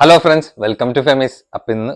hello friends welcome to Femis അപ്പൊ ഇന്ന്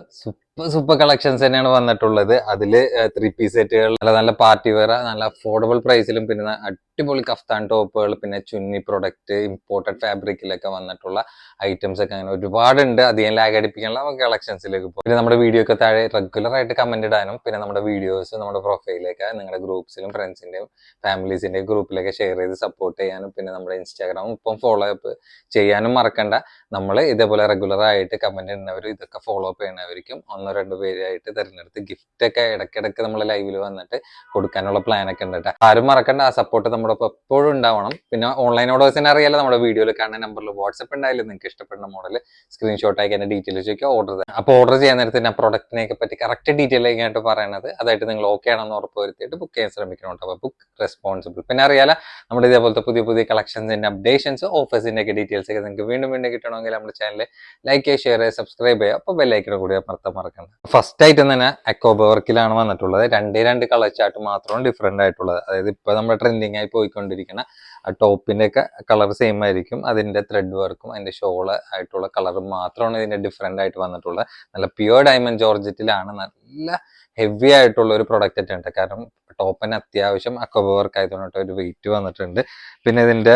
super collections തന്നെയാണ് വന്നിട്ടുള്ളത്. അതിൽ ത്രീ പീസ് സെറ്റുകൾ നല്ല നല്ല പാർട്ടി വെയർ നല്ല അഫോർഡബിൾ പ്രൈസിലും പിന്നെ അടിപൊളി കഫ്താൻ ടോപ്പുകൾ പിന്നെ ചുന്നി പ്രൊഡക്റ്റ് ഇമ്പോർട്ടഡ് ഫാബ്രിക്കിലൊക്കെ വന്നിട്ടുള്ള ഐറ്റംസ് ഒക്കെ അങ്ങനെ ഒരുപാടുണ്ട്. അധികം ലാഗ് അടിപ്പിക്കാനുള്ള നമുക്ക് കളക്ഷൻസിലേക്ക് പോകും. പിന്നെ നമ്മുടെ വീഡിയോ ഒക്കെ താഴെ റെഗുലർ ആയിട്ട് കമന്റ് ഇടാനും പിന്നെ നമ്മുടെ വീഡിയോസ് നമ്മുടെ പ്രൊഫൈലിലേക്ക് നിങ്ങളുടെ ഗ്രൂപ്പ്സിലും ഫ്രണ്ട്സിന്റെയും ഫാമിലീസിന്റെയും ഗ്രൂപ്പിലൊക്കെ ഷെയർ ചെയ്ത് സപ്പോർട്ട് ചെയ്യാനും പിന്നെ നമ്മുടെ ഇൻസ്റ്റാഗ്രാമും ഇപ്പം ഫോളോ അപ്പ് ചെയ്യാനും മറക്കണ്ട. നമ്മൾ ഇതേപോലെ റെഗുലർ ആയിട്ട് കമന്റ് ഇടുന്നവർ ഇതൊക്കെ ഫോളോ അപ്പ് ചെയ്യുന്നവർക്കും ഒന്നോ രണ്ടോ പേരായിട്ട് തിരഞ്ഞെടുത്ത് ഗിഫ്റ്റ് ഒക്കെ ഇടയ്ക്കിടയ്ക്ക് നമ്മൾ ലൈവിൽ വന്നിട്ട് കൊടുക്കാനുള്ള പ്ലാൻ ഒക്കെ ഉണ്ട് കേട്ടോ ആരും മറക്കണ്ട ആ സപ്പോർട്ട് നമ്മുടെ ഒപ്പം എപ്പോഴും ഉണ്ടാവണം. പിന്നെ ഓൺലൈൻ ഓർഡേഴ്സിനെ അറിയാലോ നമ്മുടെ വീഡിയോയിൽ കാണുന്ന നമ്പറിൽ വാട്സപ്പ് ഉണ്ടായാലും നിങ്ങൾക്ക് ഇഷ്ടപ്പെടുന്ന മോഡൽ സ്ക്രീൻഷോട്ട് ആക്കി എന്റെ ഡീറ്റെയിൽസ് ചോദിക്കുക ഓർഡർ ചെയ്യാം അപ്പോൾ ഓർഡർ ചെയ്യാൻ നേരത്തെ ഞാൻ പ്രൊഡക്റ്റിനെയൊക്കെ പറ്റി കറക്റ്റ് ഡീറ്റെയിൽ ആയിട്ട് പറയണത് അതായിട്ട് നിങ്ങൾ ഓക്കെ ആണെന്ന് ഉറപ്പ് വരുത്തിയിട്ട് ബുക്ക് ചെയ്യാൻ ശ്രമിക്കണം കേട്ടോ അപ്പോൾ ബുക്ക് റെസ്പോൺസിബിൾ പിന്നെ അറിയാലോ നമ്മുടെ ഇതേപോലത്തെ പുതിയ പുതിയ കളക്ഷൻസിന്റെ അപ്ഡേഷൻസ് ഓഫേഴ്സിന്റെ ഒക്കെ ഡീറ്റെയിൽസ് ഒക്കെ നിങ്ങൾക്ക് വീണ്ടും വീണ്ടും കിട്ടണമെങ്കിൽ നമ്മുടെ ചാനൽ ലൈക്ക് ചെയ്യുക ഷെയർ ചെയ്യുക സബ്സ്ക്രൈബ് ചെയ്യുക. അപ്പോൾ ബെല്ലൈക്കിനെ കൂടി അമർത്താൻ മറക്കണ്ട ഫസ്റ്റ് ആയിട്ട് തന്നെ അക്കോബ വർക്കിലാണ് വന്നിട്ടുള്ളത്. രണ്ടേ രണ്ട് കളർ ചാർട്ട് മാത്രമാണ് ഡിഫറെന്റ് ആയിട്ടുള്ളത്. അതായത് ഇപ്പോൾ നമ്മുടെ ട്രെൻഡിങ് ആയി പോയിക്കൊണ്ടിരിക്കുന്ന ആ ടോപ്പിന്റെ ഒക്കെ കളർ സെയിം ആയിരിക്കും. അതിന്റെ ത്രെഡ് വർക്കും അതിന്റെ ഷോൾ ആയിട്ടുള്ള കളർ മാത്രമാണ് ഇതിന്റെ ഡിഫറെന്റ് ആയിട്ട് വന്നിട്ടുള്ളത്. നല്ല പ്യുവർ ഡയമണ്ട് ജോർജറ്റിലാണ് നല്ല ഹെവി ആയിട്ടുള്ള ഒരു പ്രൊഡക്റ്റ് ആയിട്ടുണ്ട് കാരണം ടോപ്പിന് അത്യാവശ്യം അക്കോബ വർക്ക് ആയതുകൊണ്ട് ഒരു വെയിറ്റ് വന്നിട്ടുണ്ട്. പിന്നെ ഇതിന്റെ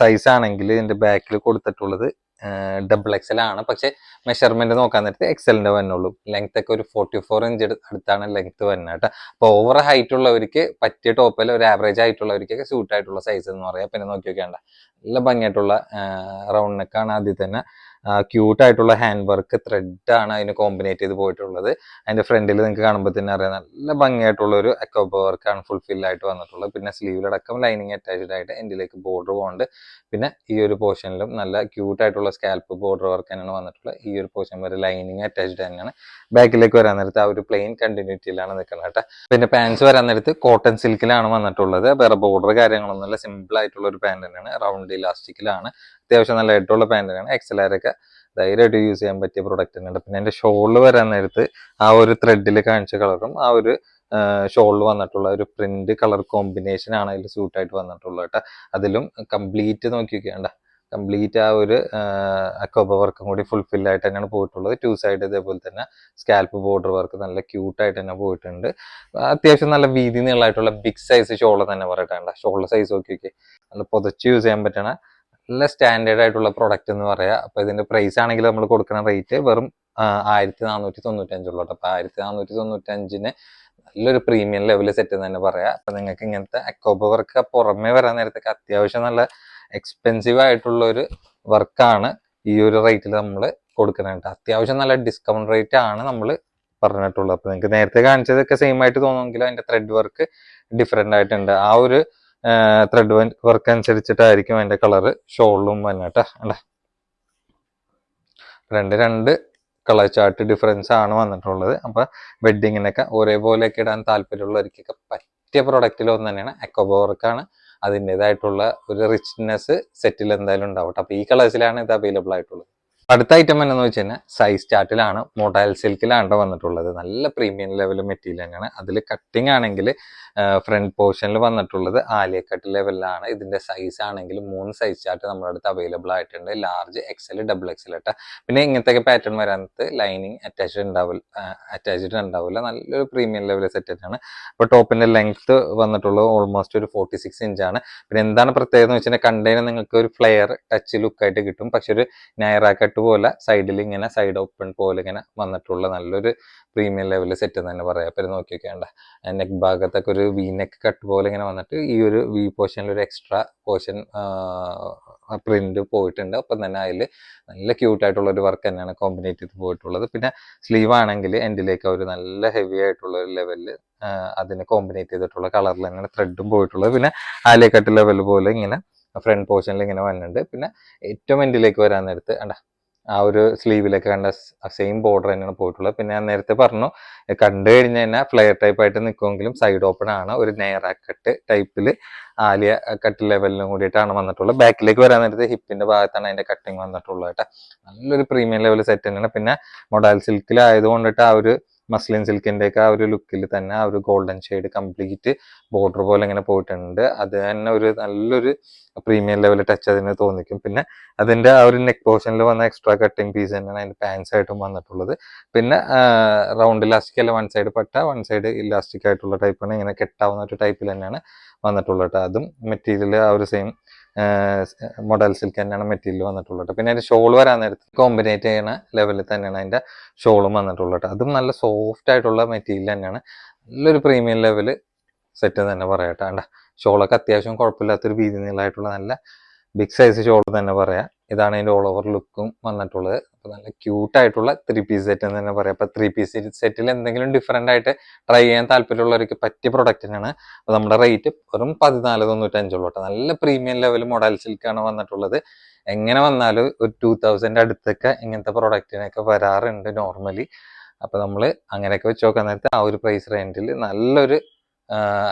സൈസ് ആണെങ്കിൽ ഇതിന്റെ ബാക്കിൽ കൊടുത്തിട്ടുള്ളത് ഡബിൾ എക്സൽ ആണ്. പക്ഷെ മെഷർമെന്റ് നോക്കാൻ നേരത്തെ എക്സലിന്റെ വന്നുള്ളൂ ലെങ്ത് ഒക്കെ ഒരു ഫോർട്ടി ഫോർ ഇഞ്ച് അടുത്താണ് ലെങ്ത് വരുന്നത് കേട്ടോ. അപ്പോൾ ഓവർ ഹൈറ്റ് ഉള്ളവർക്ക് പറ്റിയ ടോപ്പിൽ ഒരു ആവറേജ് ആയിട്ടുള്ളവർക്കൊക്കെ സൂട്ട് ആയിട്ടുള്ള സൈസ് എന്ന് പറയാം. പിന്നെ നോക്കി നോക്കിയാണ്ട നല്ല ഭംഗിയായിട്ടുള്ള റൗണ്ട് നെക്കാണ് ആദ്യം തന്നെ. ക്യൂട്ട് ആയിട്ടുള്ള ഹാൻഡ് വർക്ക് ത്രെഡ് ആണ് അതിന് കോമ്പിനേറ്റ് ചെയ്ത് പോയിട്ടുള്ളത്. അതിന്റെ ഫ്രണ്ടിൽ നിങ്ങൾക്ക് കാണുമ്പോൾ തന്നെ അറിയാം നല്ല ഭംഗിയായിട്ടുള്ള ഒരു അക്കോബ വർക്കാണ് ഫുൾഫിൽ ആയിട്ട് വന്നിട്ടുള്ളത്. പിന്നെ സ്ലീവിലടക്കം ലൈനിങ് അറ്റാച്ച്ഡ് ആയിട്ട് എൻഡിലേക്ക് ബോർഡർ പോകുന്നുണ്ട് പിന്നെ ഈ ഒരു പോർഷനിലും നല്ല ക്യൂട്ട് ആയിട്ടുള്ള സ്കാൽപ്പ് ബോർഡർ വർക്ക് തന്നെയാണ് വന്നിട്ടുള്ളത്. ഈ ഒരു പോർഷൻ വരെ ലൈനിങ് അറ്റാച്ച്ഡ് തന്നെയാണ്. ബാക്കിലേക്ക് വരാൻ നേരത്ത് ആ ഒരു പ്ലെയിൻ കണ്ടിന്യൂറ്റിയിലാണ് നിൽക്കുന്നത് കേട്ടോ. പിന്നെ പാൻസ് വരാൻ നേരത്ത് കോട്ടൺ സിൽക്കിലാണ് വന്നിട്ടുള്ളത്. വേറെ ബോർഡർ കാര്യങ്ങളൊന്നുമില്ല. സിമ്പിൾ ആയിട്ടുള്ള ഒരു പാൻ തന്നെയാണ് റൗണ്ട് ഇലാസ്റ്റിക്കിലാണ് അത്യാവശ്യം നല്ല ഹെഡുള്ള പാന്റ് തന്നെയാണ് എക്സലാരൊക്കെ ധൈര്യമായിട്ട് യൂസ് ചെയ്യാൻ പറ്റിയ പ്രൊഡക്റ്റ് തന്നെയാണ് പിന്നെ എന്റെ ഷോളിൽ വരാൻ നേരത്ത് ആ ഒരു ത്രെഡിൽ കാണിച്ച കളറും ആ ഒരു ഷോളിൽ വന്നിട്ടുള്ള ഒരു പ്രിന്റ് കളർ കോമ്പിനേഷൻ ആണ് അതിൽ സ്യൂട്ടായിട്ട് വന്നിട്ടുള്ളത് കേട്ടോ. അതിലും കംപ്ലീറ്റ് നോക്കി നോക്കിയാണ്ട കംപ്ലീറ്റ് ആ ഒരു അക്കോബ വർക്കും കൂടി ഫുൾഫിൽ ആയിട്ട് തന്നെയാണ് പോയിട്ടുള്ളത്. ടു സൈഡ് ഇതേപോലെ തന്നെ സ്കാൽപ്പ് ബോർഡർ വർക്ക് നല്ല ക്യൂട്ടായിട്ട് തന്നെ പോയിട്ടുണ്ട്. അത്യാവശ്യം നല്ല വീതി നീളമായിട്ടുള്ള ബിഗ് സൈസ് ഷോൾ തന്നെ പറയട്ടെ ഷോളിന്റെ സൈസ് നോക്കി നല്ല പുതച്ച് യൂസ് ചെയ്യാൻ പറ്റണ നല്ല സ്റ്റാൻഡേർഡ് ആയിട്ടുള്ള പ്രൊഡക്റ്റ് എന്ന് പറയാം. അപ്പൊ ഇതിന്റെ പ്രൈസ് ആണെങ്കിൽ നമ്മൾ കൊടുക്കുന്ന റേറ്റ് വെറും ആയിരത്തി നാനൂറ്റി തൊണ്ണൂറ്റഞ്ചുള്ളൂ അപ്പൊ ആയിരത്തി നാനൂറ്റി തൊണ്ണൂറ്റഞ്ചിന് നല്ലൊരു പ്രീമിയം ലെവൽ സെറ്റ് എന്ന് തന്നെ പറയാം. അപ്പൊ നിങ്ങൾക്ക് ഇങ്ങനത്തെ അക്കോബ വർക്ക് പുറമെ വരാൻ നേരത്തേക്ക് അത്യാവശ്യം നല്ല എക്സ്പെൻസീവ് ആയിട്ടുള്ള ഒരു വർക്കാണ് ഈ ഒരു റേറ്റിൽ നമ്മൾ കൊടുക്കുന്നത് അത്യാവശ്യം നല്ല ഡിസ്കൗണ്ട് റേറ്റ് ആണ് നമ്മൾ പറഞ്ഞിട്ടുള്ളത്. അപ്പൊ നിങ്ങൾക്ക് നേരത്തെ കാണിച്ചതൊക്കെ സെയിം ആയിട്ട് തോന്നുമെങ്കിലും അതിന്റെ ത്രെഡ് വർക്ക് ഡിഫറെന്റ് ആയിട്ടുണ്ട്. ആ ഒരു ത്രെഡ് വർക്ക് അനുസരിച്ചിട്ടായിരിക്കും അതിന്റെ കളറ് ഷോളിലും വന്നിട്ട് അല്ലേ രണ്ട് രണ്ട് കളർ ചാർട്ട് ഡിഫറൻസ് ആണ് വന്നിട്ടുള്ളത്. അപ്പൊ വെഡ്ഡിങ്ങിനൊക്കെ ഒരേപോലെയൊക്കെ ഇടാൻ താല്പര്യമുള്ളവർക്കൊക്കെ പറ്റിയ പ്രൊഡക്റ്റിൽ ഒന്ന് തന്നെയാണ് എക്കോബ വർക്കാണ് അതിന്റെതായിട്ടുള്ള ഒരു റിച്ച്നെസ് സെറ്റിൽ എന്തായാലും ഉണ്ടാവട്ടെ. അപ്പോൾ ഈ കളേഴ്സിലാണ് ഇത് അവൈലബിൾ ആയിട്ടുള്ളത്. അടുത്ത ഐറ്റം എന്നു വെച്ച് കഴിഞ്ഞാൽ സൈസ് ചാർട്ടിലാണ് മൊബൈൽ സിൽക്കിലാണ് വന്നിട്ടുള്ളത്. നല്ല പ്രീമിയം ലെവൽ മെറ്റീരിയൽ തന്നെയാണ്. അതിൽ കട്ടിങ് ആണെങ്കിൽ ഫ്രണ്ട് പോർഷനിൽ വന്നിട്ടുള്ളത് ആലിയക്കട്ട് കട്ട് ലെവലിലാണ് ഇതിന്റെ സൈസ് ആണെങ്കിൽ മൂന്ന് സൈസ് ചാർട്ട് നമ്മുടെ അടുത്ത് അവൈലബിൾ ആയിട്ടുണ്ട്. ലാർജ് എക്സൽ ഡബിൾ എക്സൽ ഇട്ട പിന്നെ ഇങ്ങനത്തെ പാറ്റേൺ വരാനത്ത് ലൈനിങ് അറ്റാച്ച്ഡ് ഉണ്ടാവില്ല അറ്റാച്ച്ഡ് ഉണ്ടാവില്ല. നല്ലൊരു പ്രീമിയം ലെവൽ സെറ്റാണ് അപ്പോൾ ടോപ്പിന്റെ ലെങ്ത്ത് വന്നിട്ടുള്ളത് ഓൾമോസ്റ്റ് ഒരു ഫോർട്ടി സിക്സ് ഇഞ്ചാണ് പിന്നെ എന്താണ് പ്രത്യേകത എന്ന് വെച്ചാൽ കണ്ടെയ്നർ നിങ്ങൾക്ക് ഒരു ഫ്ലെയർ ടച്ച് ലുക്കായിട്ട് കിട്ടും. പക്ഷെ ഒരു നയറാക്കട്ട് കട്ട് പോലെ സൈഡിൽ ഇങ്ങനെ സൈഡ് ഓപ്പൺ പോലെ ഇങ്ങനെ വന്നിട്ടുള്ള നല്ലൊരു പ്രീമിയം ലെവൽ സെറ്റ് തന്നെ പറയാം. അപ്പം നോക്കി നോക്കേണ്ട നെക്ക് ഭാഗത്തൊക്കെ ഒരു വി നെക്ക് കട്ട് പോലെ ഇങ്ങനെ വന്നിട്ട് ഈ ഒരു വി പോർഷനിൽ ഒരു എക്സ്ട്രാ പോർഷൻ പ്രിന്റ് പോയിട്ടുണ്ട്. അപ്പം തന്നെ അതിൽ നല്ല ക്യൂട്ട് ആയിട്ടുള്ള ഒരു വർക്ക് തന്നെയാണ് കോമ്പിനേറ്റ് ചെയ്ത് പോയിട്ടുള്ളത്. പിന്നെ സ്ലീവ് ആണെങ്കിൽ എൻഡിലേക്ക് ഒരു നല്ല ഹെവി ആയിട്ടുള്ള ഒരു ലെവലിൽ അതിന് കോമ്പിനേറ്റ് ചെയ്തിട്ടുള്ള കളറിൽ തന്നെയാണ് ത്രെഡും പോയിട്ടുള്ളത്. പിന്നെ ആലിയക്കട്ട് ലെവൽ പോലെ ഇങ്ങനെ ഫ്രണ്ട് പോർഷനിൽ ഇങ്ങനെ വന്നിട്ടുണ്ട്. പിന്നെ ഏറ്റവും എൻഡിലേക്ക് വരാൻ നേരത്ത് അണ്ട ആ ഒരു സ്ലീവിലൊക്കെ കണ്ട സെയിം ബോർഡർ തന്നെയാണ് പോയിട്ടുള്ളത്. പിന്നെ ഞാൻ നേരത്തെ പറഞ്ഞു കണ്ടു കഴിഞ്ഞ് കഴിഞ്ഞാൽ ഫ്ലെയർ ടൈപ്പ് ആയിട്ട് നിൽക്കുമെങ്കിലും സൈഡ് ഓപ്പൺ ആണ്. ഒരു നെയറാ കട്ട് ടൈപ്പിൽ ആലിയ കട്ട് ലെവലിനും കൂടിയിട്ടാണ് വന്നിട്ടുള്ളത്. ബാക്കിലേക്ക് വരാൻ നേരത്തെ ഹിപ്പിന്റെ ഭാഗത്താണ് അതിന്റെ കട്ടിങ് വന്നിട്ടുള്ളത് കേട്ടോ. നല്ലൊരു പ്രീമിയം ലെവൽ സെറ്റ് തന്നെയാണ്. പിന്നെ മൊഡാൽ സിൽക്കിലായതുകൊണ്ടിട്ട് ആ ഒരു മസ്ലിൻ സിൽക്കിന്റെ ഒക്കെ ആ ഒരു ലുക്കിൽ തന്നെ ആ ഒരു ഗോൾഡൻ ഷെയ്ഡ് കംപ്ലീറ്റ് ബോർഡർ പോലെ ഇങ്ങനെ പോയിട്ടുണ്ട്. അത് തന്നെ ഒരു നല്ലൊരു പ്രീമിയം ലെവൽ ടച്ച് അതിന് തോന്നിക്കും. പിന്നെ അതിന്റെ ആ ഒരു നെക്ക് പോർഷനിൽ വന്ന എക്സ്ട്രാ കട്ടിങ് പീസ് തന്നെയാണ് അതിന്റെ പാൻസ് ആയിട്ടും വന്നിട്ടുള്ളത്. പിന്നെ റൗണ്ട് ഇലാസ്റ്റിക് അല്ല വൺ സൈഡ് പട്ട വൺ സൈഡ് ഇലാസ്റ്റിക് ആയിട്ടുള്ള ടൈപ്പാണ് ഇങ്ങനെ കെട്ടാവുന്ന ഒരു ടൈപ്പിൽ തന്നെയാണ് വന്നിട്ടുള്ളത് ട്ടോ. അതും മെറ്റീരിയൽ ആ ഒരു സെയിം മോഡൽ സിൽക്ക് തന്നെയാണ് മെറ്റീരിയൽ വന്നിട്ടുള്ളത് പിന്നെ അതിന്റെ ഷോൾ വരാൻ നേരത്ത് കോമ്പിനേറ്റ് ചെയ്യുന്ന ലെവലിൽ തന്നെയാണ് അതിന്റെ ഷോളും വന്നിട്ടുള്ളത് അതും നല്ല സോഫ്റ്റ് ആയിട്ടുള്ള മെറ്റീരിയൽ തന്നെയാണ്. നല്ലൊരു പ്രീമിയം ലെവൽ സെറ്റ് തന്നെ പറയട്ടെ വേണ്ട ഷോളൊക്കെ അത്യാവശ്യം കുഴപ്പമില്ലാത്തൊരു വീതി നീളമായിട്ടുള്ള നല്ല ബിഗ് സൈസ് ഷോൾ തന്നെ പറയാം. ഇതാണ് അതിന്റെ ഓൾ ഓവർ ലുക്കും വന്നിട്ടുള്ളത്. അപ്പൊ നല്ല ക്യൂട്ട് ആയിട്ടുള്ള ത്രീ പീസ് സെറ്റ് എന്ന് തന്നെ പറയാം. അപ്പൊ ത്രീ പീസ് സെറ്റിൽ എന്തെങ്കിലും ഡിഫറെന്റ് ആയിട്ട് ട്രൈ ചെയ്യാൻ താല്പര്യമുള്ളവർക്ക് പറ്റിയ പ്രൊഡക്റ്റ് തന്നെയാണ് അപ്പൊ നമ്മുടെ റേറ്റ് വെറും പതിനാല് തൊണ്ണൂറ്റഞ്ചുള്ളൂ നല്ല പ്രീമിയം ലെവൽ മോഡൽ സിൽക്കാണ് വന്നിട്ടുള്ളത്. എങ്ങനെ വന്നാലും ഒരു ടൂ തൗസൻഡ് അടുത്തൊക്കെ ഇങ്ങനത്തെ പ്രൊഡക്റ്റിനൊക്കെ വരാറുണ്ട് നോർമലി അപ്പൊ നമ്മൾ അങ്ങനെയൊക്കെ വെച്ച് നോക്കാൻ നേരത്തെ ആ ഒരു പ്രൈസ് റേഞ്ചിൽ നല്ലൊരു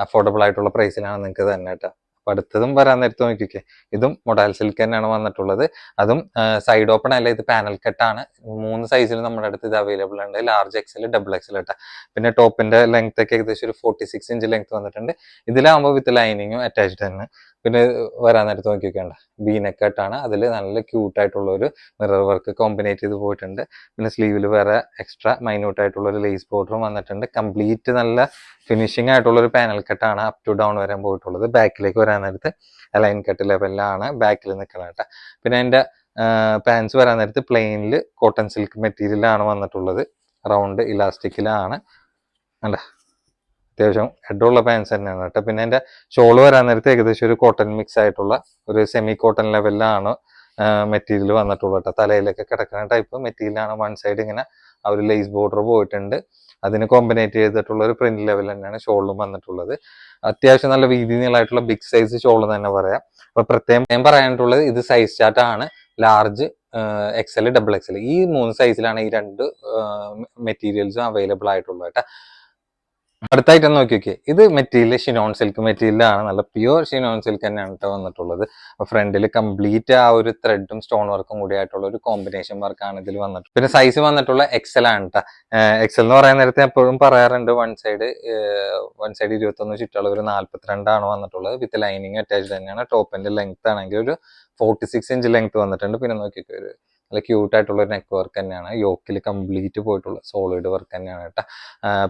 അഫോർഡബിൾ ആയിട്ടുള്ള പ്രൈസിലാണ് നിങ്ങൾക്ക് തന്നെ കേട്ടോ. അടുത്തതും വരാൻ നേരത്തെ നോക്കിക്കേ. ഇതും മൊഡാൽ സിൽക്ക് തന്നെയാണ് വന്നിട്ടുള്ളത്. അതും സൈഡ് ഓപ്പൺ അല്ല ഇത് പാനൽ കെട്ടാണ് മൂന്ന് സൈസിൽ നമ്മുടെ അടുത്ത് ഇത് അവൈലബിൾ ഉണ്ട്. ലാർജ് എക്സൽ ഡബിൾ എക്സൽ ഇട്ട പിന്നെ ടോപ്പിന്റെ ലെങ്ത് ഒക്കെ ഏകദേശം ഒരു ഫോർട്ടി സിക്സ് ഇഞ്ച് ലെങ്ത് വന്നിട്ടുണ്ട്. ഇതിലാകുമ്പോൾ വിത്ത് ലൈനിങ്ങും അറ്റാച്ച്ഡ് തന്നെ. പിന്നെ വരാൻ നേരത്ത് നോക്കി നോക്കിക്കേണ്ട ബീനക്കട്ടാണ്. അതിൽ നല്ല ക്യൂട്ടായിട്ടുള്ള ഒരു മിറർ വർക്ക് കോമ്പിനേറ്റ് ചെയ്ത് പോയിട്ടുണ്ട്. പിന്നെ സ്ലീവിൽ വേറെ എക്സ്ട്രാ മൈന്യൂട്ട് ആയിട്ടുള്ള ഒരു ലേസ് ബോർഡറും വന്നിട്ടുണ്ട്. കംപ്ലീറ്റ് നല്ല ഫിനിഷിംഗ് ആയിട്ടുള്ള ഒരു പാനൽ കട്ടാണ് അപ് ടു ഡൗൺ വരാൻ പോയിട്ടുള്ളത്. ബാക്കിലേക്ക് വരാൻ നേരത്ത് അലൈൻ കട്ട് ലെവലിലാണ് ബാക്കിൽ നിൽക്കണം കേട്ടോ. പിന്നെ അതിന്റെ പാൻസ് വരാൻ നേരത്ത് പ്ലെയിനിൽ കോട്ടൺ സിൽക്ക് മെറ്റീരിയലാണ് വന്നിട്ടുള്ളത്. റൗണ്ട് ഇലാസ്റ്റിക്കിലാണ്. അല്ല അത്യാവശ്യം ഹെഡുള്ള പാൻസ് തന്നെയാണ് കേട്ടോ. പിന്നെ അതിന്റെ ഷോൾ വരാൻ നേരത്ത് ഏകദേശം ഒരു കോട്ടൺ മിക്സ് ആയിട്ടുള്ള ഒരു സെമി കോട്ടൺ ലെവലിലാണ് മെറ്റീരിയൽ വന്നിട്ടുള്ളത് കേട്ടോ. തലയിലൊക്കെ കിടക്കുന്ന ടൈപ്പ് മെറ്റീരിയലാണ് വൺ സൈഡ് ഇങ്ങനെ ആ ഒരു ലേസ് ബോർഡർ പോയിട്ടുണ്ട്. അതിന് കോമ്പിനേറ്റ് ചെയ്തിട്ടുള്ള ഒരു പ്രിന്റ് ലെവൽ തന്നെയാണ് ഷോളിലും വന്നിട്ടുള്ളത്. അത്യാവശ്യം നല്ല വീതി നീളമായിട്ടുള്ള ബിഗ് സൈസ് ഷോൾ തന്നെ പറയാം. അപ്പൊ പ്രത്യേകം പറയാനായിട്ടുള്ളത് ഇത് സൈസ് ചാർട്ട് ആണ്. ലാർജ് എക്സൽ ഡബിൾ എക്സൽ ഈ മൂന്ന് സൈസിലാണ് ഈ രണ്ട് മെറ്റീരിയൽസും അവൈലബിൾ ആയിട്ടുള്ളത് കേട്ടോ. അടുത്തായിട്ട് നോക്കി നോക്കിയേ ഇത് മെറ്റീരിയൽ ഷിനോൺ സിൽക്ക് മെറ്റീരിയലാണ്. നല്ല പ്യുവർ ഷിനോൺ സിൽക്ക് തന്നെയാണ് വന്നിട്ടുള്ളത്. ഫ്രണ്ടിൽ കംപ്ലീറ്റ് ആ ഒരു ത്രെഡും സ്റ്റോൺ വർക്കും കൂടി ആയിട്ടുള്ള ഒരു കോമ്പിനേഷൻ വർക്കാണ് ഇതിൽ വന്നിട്ട്. പിന്നെ സൈസ് വന്നിട്ടുള്ള എക്സൽ ആണ് എക്സൽ എന്ന് പറയാൻ നേരത്തെ എപ്പോഴും പറയാറുണ്ട് വൺ സൈഡ് വൺ സൈഡ് ഇരുപത്തൊന്ന് ചുറ്റളവ് ഒരു നാല്പത്തിരണ്ടാണ് വന്നിട്ടുള്ളത്. വിത്ത് ലൈനിങ് അറ്റാച്ച് തന്നെയാണ്. ടോപ്പിന്റെ ലെങ്ത് ആണെങ്കിൽ ഒരു ഫോർട്ടി സിക്സ് ഇഞ്ച് ലെങ്ത് വന്നിട്ടുണ്ട്. പിന്നെ നോക്കിയിട്ട് ഒരു നല്ല ക്യൂട്ട് ആയിട്ടുള്ള ഒരു നെക്ക് വർക്ക് തന്നെയാണ്. യോക്കിൽ കംപ്ലീറ്റ് പോയിട്ടുള്ള സോളിഡ് വർക്ക് തന്നെയാണ് കേട്ടോ.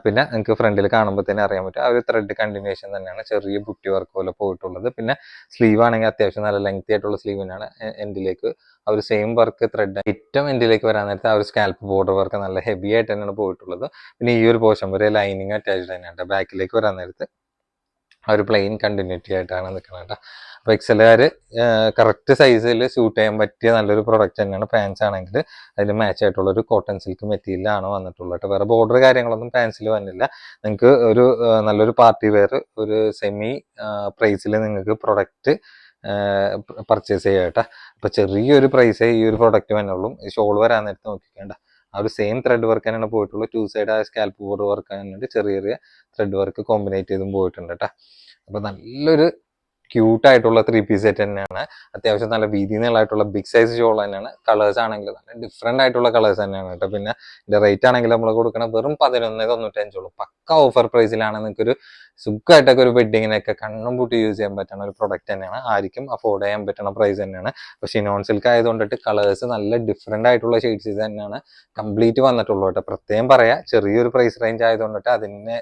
പിന്നെ നിങ്ങൾക്ക് ഫ്രണ്ടിൽ കാണുമ്പോൾ തന്നെ അറിയാൻ പറ്റും. ആ ഒരു ത്രെഡ് കണ്ടിന്യൂഷൻ തന്നെയാണ് ചെറിയ ബുട്ടി വർക്ക് പോലെ പോയിട്ടുള്ളത്. പിന്നെ സ്ലീവ് ആണെങ്കിൽ അത്യാവശ്യം നല്ല ലെങ്തി ആയിട്ടുള്ള സ്ലീവ് തന്നെയാണ്. എൻഡിലേക്ക് ആ ഒരു സെയിം വർക്ക് ത്രെഡ് ഏറ്റവും എൻഡിലേക്ക് വരാൻ നേരത്തെ ആ ഒരു സ്കാൽപ്പ് ബോർഡർ വർക്ക് നല്ല ഹെവി ആയിട്ട് തന്നെയാണ് പോയിട്ടുള്ളത്. പിന്നെ ഈ ഒരു പോർഷൻ വരെ ലൈനിങ് അറ്റാച്ച്ഡ് തന്നെയാണ് ബാക്കിലേക്ക് വരാൻ നേരത്ത്. ആ ഒരു പ്ലെയിൻ കണ്ടിന്യൂറ്റി ആയിട്ടാണ് നിൽക്കുന്നത് കേട്ടോ അപ്പോൾ എക്സലുകാർ കറക്റ്റ് സൈസിൽ സ്യൂട്ട് ചെയ്യാൻ പറ്റിയ നല്ലൊരു പ്രൊഡക്റ്റ് തന്നെയാണ് പാൻസ് ആണെങ്കിൽ. അതിൽ മാച്ച് ആയിട്ടുള്ള ഒരു കോട്ടൺ സിൽക്ക് മെറ്റീരിയലാണ് വന്നിട്ടുള്ളത് കേട്ടോ വേറെ ബോർഡർ കാര്യങ്ങളൊന്നും പാൻസിൽ വന്നില്ല. നിങ്ങൾക്ക് ഒരു നല്ലൊരു പാർട്ടി വെയർ ഒരു സെമി പ്രൈസിൽ നിങ്ങൾക്ക് പ്രൊഡക്റ്റ് പർച്ചേസ് ചെയ്യാം കേട്ടോ അപ്പോൾ ചെറിയൊരു പ്രൈസേ ഈ ഒരു പ്രൊഡക്റ്റ് വന്നുള്ളൂ ഷോൾ വരാൻ നേരത്ത് നോക്കിക്കേണ്ട. ആ ഒരു സെയിം ത്രെഡ് വർക്ക് തന്നെയാണ് പോയിട്ടുള്ളൂ. ടു സൈഡ് ആ സ്കാൽപ്പ് ബോർഡർ വർക്ക് തന്നെയുണ്ട്. ചെറിയ ചെറിയ ത്രെഡ് വർക്ക് കോമ്പിനേറ്റ് ചെയ്തും പോയിട്ടുണ്ട് കേട്ടോ അപ്പോൾ നല്ലൊരു ക്യൂട്ട് ആയിട്ടുള്ള ത്രീ പീസ് സെറ്റ് തന്നെയാണ്. അത്യാവശ്യം നല്ല വീതി നീളമായിട്ടുള്ള ബിഗ് സൈസ് ഷോൾ തന്നെയാണ്. കളേഴ്സ് ആണെങ്കിൽ നല്ല ഡിഫറെന്റ് ആയിട്ടുള്ള കളേഴ്സ് തന്നെയാണ് കേട്ടോ. പിന്നെ ഇതിന്റെ റേറ്റ് ആണെങ്കിൽ നമ്മൾ കൊടുക്കുന്ന വെറും പതിനൊന്ന് തൊണ്ണൂറ്റഞ്ചുള്ളൂ. പക്ക ഓഫർ പ്രൈസിലാണ് നിങ്ങൾക്ക് ഒരു സുഖമായിട്ടൊക്കെ ഒരു വെഡിങ്ങിനൊക്കെ കണ്ണും പൂട്ടി യൂസ് ചെയ്യാൻ പറ്റുന്ന ഒരു പ്രൊഡക്റ്റ് തന്നെയാണ്. ആർക്കും അഫോർഡ് ചെയ്യാൻ പറ്റുന്ന പ്രൈസ് തന്നെയാണ്. പക്ഷെ നോൺ സിൽക്ക് ആയതുകൊണ്ടിട്ട് കളേഴ്സ് നല്ല ഡിഫറെന്റ് ആയിട്ടുള്ള ഷെയ്ഡ്സ് തന്നെയാണ്. കംപ്ലീറ്റ് വന്നിട്ടുള്ളൂ കേട്ടോ. പ്രത്യേകം പറയാം ചെറിയൊരു പ്രൈസ് റേഞ്ച് ആയതുകൊണ്ടിട്ട് അതിന്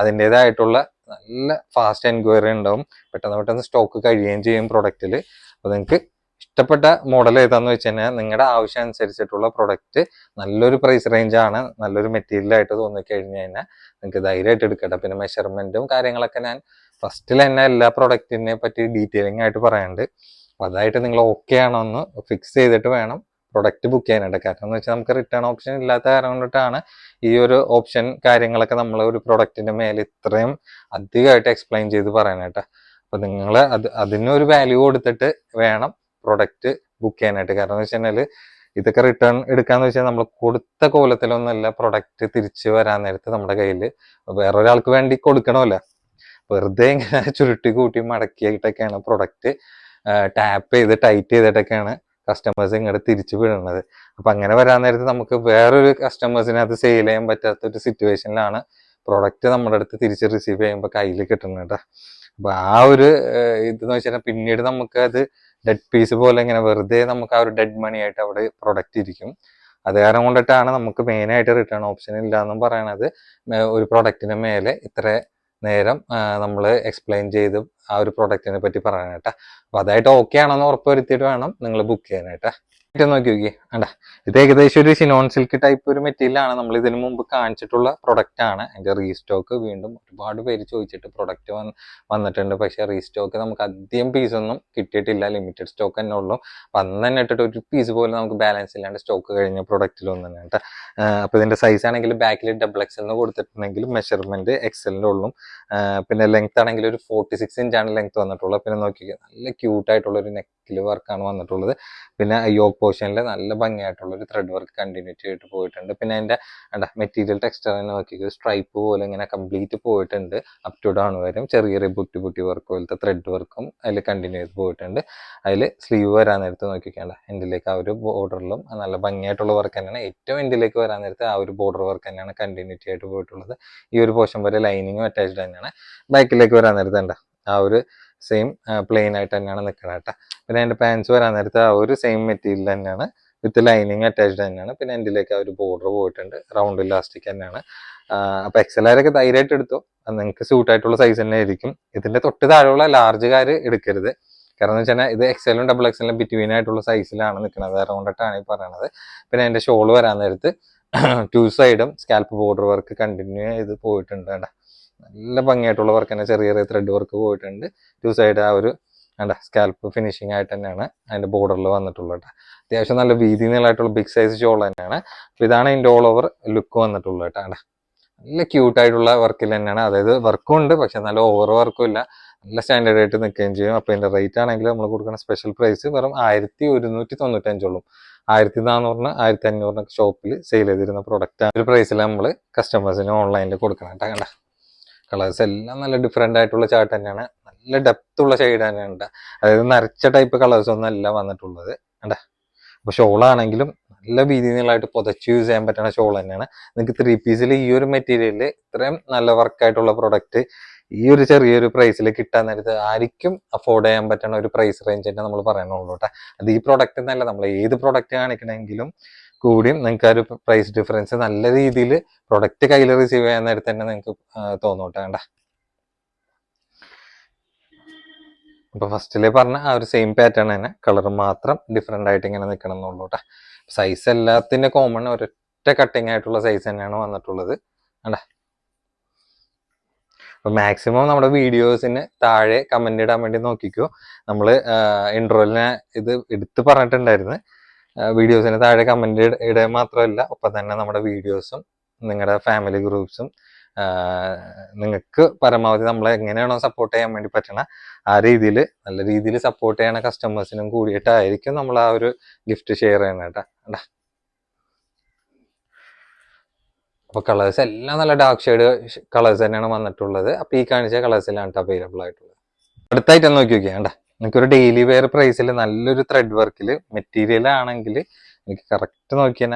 അതിന്റെതായിട്ടുള്ള നല്ല ഫാസ്റ്റ് എൻക്വയറി ഉണ്ടാവും. പെട്ടെന്ന് പെട്ടെന്ന് സ്റ്റോക്ക് കഴിയുകയും ചെയ്യും പ്രൊഡക്റ്റിൽ അപ്പോൾ നിങ്ങൾക്ക് ഇഷ്ടപ്പെട്ട മോഡൽ ഏതാന്ന് വെച്ച് കഴിഞ്ഞാൽ നിങ്ങളുടെ ആവശ്യം അനുസരിച്ചിട്ടുള്ള പ്രൊഡക്റ്റ് നല്ലൊരു പ്രൈസ് റേഞ്ചാണ് നല്ലൊരു മെറ്റീരിയലായിട്ട് തോന്നിക്കഴിഞ്ഞ് കഴിഞ്ഞാൽ നിങ്ങൾക്ക് ധൈര്യമായിട്ട് എടുക്കട്ടെ. പിന്നെ മെഷർമെന്റും കാര്യങ്ങളൊക്കെ ഞാൻ ഫസ്റ്റിൽ തന്നെ എല്ലാ പ്രൊഡക്റ്റിനെ പറ്റി ഡീറ്റെയിലിംഗ് ആയിട്ട് പറയാനുണ്ട്. അതായിട്ട് നിങ്ങൾ ഓക്കെ ആണോ എന്ന് ഫിക്സ് ചെയ്തിട്ട് വേണം പ്രൊഡക്റ്റ് ബുക്ക് ചെയ്യാനായിട്ട് കാരണം എന്ന് വെച്ചാൽ നമുക്ക് റിട്ടേൺ ഓപ്ഷൻ ഇല്ലാത്ത കാരണം കൊണ്ടിട്ടാണ് ഈ ഒരു ഓപ്ഷൻ കാര്യങ്ങളൊക്കെ നമ്മൾ ഒരു പ്രൊഡക്റ്റിന്റെ മേലെ ഇത്രയും അധികമായിട്ട് എക്സ്പ്ലെയിൻ ചെയ്ത് പറയാനായിട്ട് അപ്പൊ നിങ്ങൾ അത് അതിനൊരു വാല്യൂ കൊടുത്തിട്ട് വേണം പ്രൊഡക്റ്റ് ബുക്ക് ചെയ്യാനായിട്ട്. കാരണം എന്ന് വെച്ച് കഴിഞ്ഞാൽ ഇതൊക്കെ റിട്ടേൺ എടുക്കാന്ന് വെച്ചാൽ നമ്മൾ കൊടുത്ത കോലത്തിലൊന്നല്ല പ്രൊഡക്റ്റ് തിരിച്ചു വരാൻ നേരത്ത് നമ്മുടെ കയ്യിൽ വേറൊരാൾക്ക് വേണ്ടി കൊടുക്കണമല്ല. വെറുതെ ഇങ്ങനെ ചുരുട്ടി കൂട്ടി മടക്കിയിട്ടൊക്കെയാണ് പ്രൊഡക്റ്റ് ടാപ്പ് ചെയ്ത് ടൈറ്റ് ചെയ്തിട്ടൊക്കെയാണ് കസ്റ്റമേഴ്സ് ഇങ്ങോട്ട് തിരിച്ചു വിടുന്നത് അപ്പൊ അങ്ങനെ വരാൻ നേരത്ത് നമുക്ക് വേറൊരു കസ്റ്റമേഴ്സിനെ അത് സെയിൽ ചെയ്യാൻ പറ്റാത്ത ഒരു സിറ്റുവേഷനിലാണ് പ്രൊഡക്റ്റ് നമ്മുടെ അടുത്ത് തിരിച്ച് റിസീവ് ചെയ്യുമ്പോൾ കയ്യിൽ കിട്ടുന്നത് കേട്ടോ അപ്പൊ ആ ഒരു ഇതെന്ന് വെച്ചാൽ പിന്നീട് നമുക്ക് അത് ഡെഡ് പീസ് പോലെ ഇങ്ങനെ വെറുതെ നമുക്ക് ആ ഒരു ഡെഡ് മണി ആയിട്ട് അവിടെ പ്രൊഡക്റ്റ് ഇരിക്കും. അത് കാരണം കൊണ്ടിട്ടാണ് നമുക്ക് മെയിനായിട്ട് റിട്ടേൺ ഓപ്ഷൻ ഇല്ല എന്നും പറയണത്. ഒരു പ്രൊഡക്റ്റിന് മേലെ ഇത്ര നേരം നമ്മൾ എക്സ്പ്ലെയിൻ ചെയ്ത് ആ ഒരു പ്രൊഡക്റ്റിനെ പറ്റി പറയാനായിട്ട്. അപ്പോൾ അതായിട്ട് ഓക്കെ ആണെന്ന് ഉറപ്പ് വരുത്തിയിട്ട് വേണം നിങ്ങൾ ബുക്ക് ചെയ്യാനായിട്ടാ. നോക്കി നോക്കി. വേണ്ട ഇത് ഏകദേശം ഒരു ഷിനോൺ സിൽക്ക് ടൈപ്പ് ഒരു മെറ്റീരിയലാണ് നമ്മൾ ഇതിനു മുമ്പ് കാണിച്ചിട്ടുള്ള പ്രൊഡക്റ്റ് ആണ്. അതിന്റെ റീസ്റ്റോക്ക് വീണ്ടും ഒരുപാട് പേര് ചോദിച്ചിട്ട് പ്രൊഡക്റ്റ് വന്നിട്ടുണ്ട്. പക്ഷേ റീസ്റ്റോക്ക് നമുക്ക് അധികം പീസ് ഒന്നും കിട്ടിയിട്ടില്ല. ലിമിറ്റഡ് സ്റ്റോക്ക് തന്നെ ഉള്ളൂ. വന്ന് തന്നെ ഇട്ടിട്ട് ഒരു പീസ് പോലും നമുക്ക് ബാലൻസ് ഇല്ലാണ്ട് സ്റ്റോക്ക് കഴിഞ്ഞ പ്രൊഡക്റ്റിൽ ഒന്നും തന്നെ കേട്ടോ. അപ്പൊ ഇതിന്റെ സൈസ് ആണെങ്കിൽ ബാക്കിൽ ഡബിൾ എക്സ് എന്ന് കൊടുത്തിട്ടുണ്ടെങ്കിൽ മെഷർമെന്റ് എക്സലിന്റെ ഉള്ളും. പിന്നെ ലെങ്ത് ആണെങ്കിൽ ഒരു ഫോർട്ടി സിക്സ് ഇഞ്ചാണ് ലെങ്ത് വന്നിട്ടുള്ളത്. പിന്നെ നോക്കിക്കുക നല്ല ക്യൂട്ട് ആയിട്ടുള്ള ഒരു നെക്കിൽ വർക്കാണ് വന്നിട്ടുള്ളത്. പിന്നെ യോക്ക് പോർഷനിൽ നല്ല ഭംഗിയായിട്ടുള്ള ഒരു ത്രെഡ് വർക്ക് കണ്ടിന്യൂറ്റി ആയിട്ട് പോയിട്ടുണ്ട്. പിന്നെ അതിന്റെ എന്താ മെറ്റീരിയൽ ടെക്സ്റ്റർ തന്നെ നോക്കിക്കുക സ്ട്രൈപ്പ് പോലെ ഇങ്ങനെ കംപ്ലീറ്റ് പോയിട്ടുണ്ട്. അപ് ടു ഡൗൺ വരും ചെറിയ ചെറിയ ബുട്ടി ബുട്ടി വർക്ക് പോലത്തെ ത്രെഡ് വർക്കും അതിൽ കണ്ടിന്യൂ ചെയ്ത് പോയിട്ടുണ്ട്. അതിൽ സ്ലീവ് വരാൻ നേരത്ത് നോക്കിക്കേണ്ട എൻഡിലേക്ക് ആ ഒരു ബോർഡറിലും നല്ല ഭംഗിയായിട്ടുള്ള വർക്ക് തന്നെയാണ്. ഏറ്റവും എൻഡിലേക്ക് വരാൻ നേരത്ത് ആ ഒരു ബോർഡർ വർക്ക് തന്നെയാണ് കണ്ടിന്യൂറ്റി ആയിട്ട് പോയിട്ടുള്ളത്. ഈ ഒരു പോർഷൻ വരെ ലൈനിങ്ങും അറ്റാച്ച്ഡ് തന്നെയാണ്. ബാക്കിലേക്ക് വരാൻ നേരത്ത് ഉണ്ട് ആ ഒരു സെയിം പ്ലെയിൻ ആയിട്ട് തന്നെയാണ് നിൽക്കുന്നത് കേട്ടോ. പിന്നെ എന്റെ പാൻസ് വരാൻ നേരത്ത് ആ ഒരു സെയിം മെറ്റീരിയൽ തന്നെയാണ് വിത്ത് ലൈനിങ് അറ്റാച്ച്ഡ് തന്നെയാണ്. പിന്നെ എന്റിലേക്ക് ആ ഒരു ബോർഡർ പോയിട്ടുണ്ട് റൗണ്ട് ഇലാസ്റ്റിക് തന്നെയാണ്. അപ്പോൾ അപ്പൊ എക്സലാരൊക്കെ ധൈര്യമായിട്ട് എടുത്തോ. അത് നിങ്ങൾക്ക് സ്യൂട്ടായിട്ടുള്ള സൈസ് തന്നെ ആയിരിക്കും. ഇതിന്റെ തൊട്ട് താഴെയുള്ള ലാർജുകാർ എടുക്കരുത്. കാരണം എന്ന് വെച്ചാൽ ഇത് എക്സലും ഡബിൾ എക്സലും ബിറ്റ്വീൻ ആയിട്ടുള്ള സൈസിലാണ് നിൽക്കുന്നത് അറൗണ്ടായിട്ടാണ് ഈ പറയുന്നത് പിന്നെ എന്റെ ഷോൾ വരാൻ നേരത്ത് ടു സൈഡും സ്കാൽപ്പ് ബോർഡർ വർക്ക് കണ്ടിന്യൂ ചെയ്ത് പോയിട്ടുണ്ട് കേട്ടോ. നല്ല ഭംഗിയായിട്ടുള്ള വർക്ക് തന്നെ ചെറിയ ചെറിയ ത്രെഡ് വർക്ക് പോയിട്ടുണ്ട്. ടു സൈഡ് ആ ഒരു വേണ്ട സ്കാൽപ്പ് ഫിനിഷിംഗ് ആയിട്ട് തന്നെയാണ് അതിന്റെ ബോർഡറിൽ വന്നിട്ടുള്ളത് കേട്ടോ അത്യാവശ്യം നല്ല വീതി നീളമായിട്ടുള്ള ബിഗ് സൈസ് ഷോൾ തന്നെയാണ്. അപ്പോൾ ഇതാണ് അതിന്റെ ഓൾ ഓവർ ലുക്ക് വന്നിട്ടുള്ളത് കേട്ടോ കണ്ടോ? നല്ല ക്യൂട്ടായിട്ടുള്ള വർക്കിൽ തന്നെയാണ്. അതായത് വർക്കും ഉണ്ട് പക്ഷെ നല്ല ഓവർ വർക്കും ഇല്ല. നല്ല സ്റ്റാൻഡേർഡ് ആയിട്ട് നിൽക്കുകയും ചെയ്യും. അപ്പോൾ ഇതിന്റെ റേറ്റ് ആണെങ്കിൽ നമ്മൾ കൊടുക്കുന്ന സ്പെഷ്യൽ പ്രൈസ് വെറും ആയിരത്തി ഒരുന്നൂറ്റി തൊണ്ണൂറ്റഞ്ചോളും ആയിരത്തി നാനൂറിന് ആയിരത്തി അഞ്ഞൂറിനൊക്കെ ഷോപ്പിൽ സെയിൽ ചെയ്തിരുന്ന പ്രൊഡക്റ്റ് ഒരു പ്രൈസിൽ നമ്മൾ കസ്റ്റമേഴ്സിന് ഓൺലൈനിൽ കൊടുക്കണം കേട്ടോ കളേഴ്സ് എല്ലാം നല്ല ഡിഫറെന്റ് ആയിട്ടുള്ള ചാർട്ട് തന്നെയാണ്. നല്ല ഡെപ്ത് ഉള്ള ഷെയ്ഡ് തന്നെയാണ്. അതായത് നരച്ച ടൈപ്പ് കളേഴ്സ് ഒന്നും അല്ല വന്നിട്ടുള്ളത്. കണ്ട? അപ്പോൾ ഷോൾ ആണെങ്കിലും നല്ല വീതി നീളമായിട്ട് പുതച്ച് യൂസ് ചെയ്യാൻ പറ്റുന്ന ഷോൾ തന്നെയാണ്. നിങ്ങൾക്ക് ത്രീ പീസിൽ ഈ ഒരു മെറ്റീരിയലിൽ ഇത്രയും നല്ല വർക്കായിട്ടുള്ള പ്രൊഡക്റ്റ് ഈ ഒരു ചെറിയൊരു പ്രൈസിൽ കിട്ടാൻ നേരത്ത് ആർക്കും അഫോർഡ് ചെയ്യാൻ പറ്റുന്ന ഒരു പ്രൈസ് റേഞ്ച് തന്നെ നമ്മൾ പറയണുള്ളൂ കേട്ടോ അത് ഈ പ്രൊഡക്റ്റ് എന്നല്ല നമ്മൾ ഏത് പ്രൊഡക്റ്റ് കാണിക്കണമെങ്കിലും കൂടിയും നിങ്ങൾക്ക് ആ ഒരു പ്രൈസ് ഡിഫറൻസ് നല്ല രീതിയിൽ പ്രൊഡക്റ്റ് കയ്യിൽ റിസീവ് ചെയ്യാൻ നേരത്തെ തന്നെ നിങ്ങൾക്ക് തോന്നൂട്ടെ വേണ്ട അപ്പൊ ഫസ്റ്റിൽ പറഞ്ഞ ആ ഒരു സെയിം പാറ്റേൺ തന്നെ. കളർ മാത്രം ഡിഫറെന്റ് ആയിട്ട് ഇങ്ങനെ നിൽക്കണം എന്നുള്ളൂ സൈസ് എല്ലാത്തിന്റെ കോമൺ ഒരൊറ്റ കട്ടിങ് ആയിട്ടുള്ള സൈസ് തന്നെയാണ് വന്നിട്ടുള്ളത്. കണ്ടാ? അപ്പൊ മാക്സിമം നമ്മുടെ വീഡിയോസിന് താഴെ കമന്റ് ഇടാൻ വേണ്ടി നോക്കിക്കോ. നമ്മൾ ഇൻട്രോലിനെ ഇത് എടുത്ത് പറഞ്ഞിട്ടുണ്ടായിരുന്നു. വീഡിയോസിന് താഴെ കമന്റ് ഇടുക മാത്രമല്ല ഒപ്പം തന്നെ നമ്മുടെ വീഡിയോസും നിങ്ങളുടെ ഫാമിലി ഗ്രൂപ്പ്സും നിങ്ങൾക്ക് പരമാവധി നമ്മളെ എങ്ങനെയാണോ സപ്പോർട്ട് ചെയ്യാൻ വേണ്ടി പറ്റണ ആ രീതിയിൽ നല്ല രീതിയിൽ സപ്പോർട്ട് ചെയ്യണ കസ്റ്റമേഴ്സിനും കൂടിയിട്ടായിരിക്കും നമ്മൾ ആ ഒരു ഗിഫ്റ്റ് ഷെയർ കണ്ടാ? അപ്പൊ കളേഴ്സ് എല്ലാം നല്ല ഡാർക്ക് ഷെയ്ഡ് കളേഴ്സ് തന്നെയാണ് വന്നിട്ടുള്ളത്. അപ്പൊ ഈ കാണിച്ച കളേഴ്സിലാണ് അവൈലബിൾ ആയിട്ടുള്ളത്. അടുത്തായിട്ട് നോക്കി നോക്കിയാ ഒരു ഡെയിലി വെയർ പ്രൈസിൽ നല്ലൊരു ത്രെഡ് വർക്കിൽ മെറ്റീരിയൽ ആണെങ്കിൽ എനിക്ക് കറക്റ്റ് നോക്കിയാൽ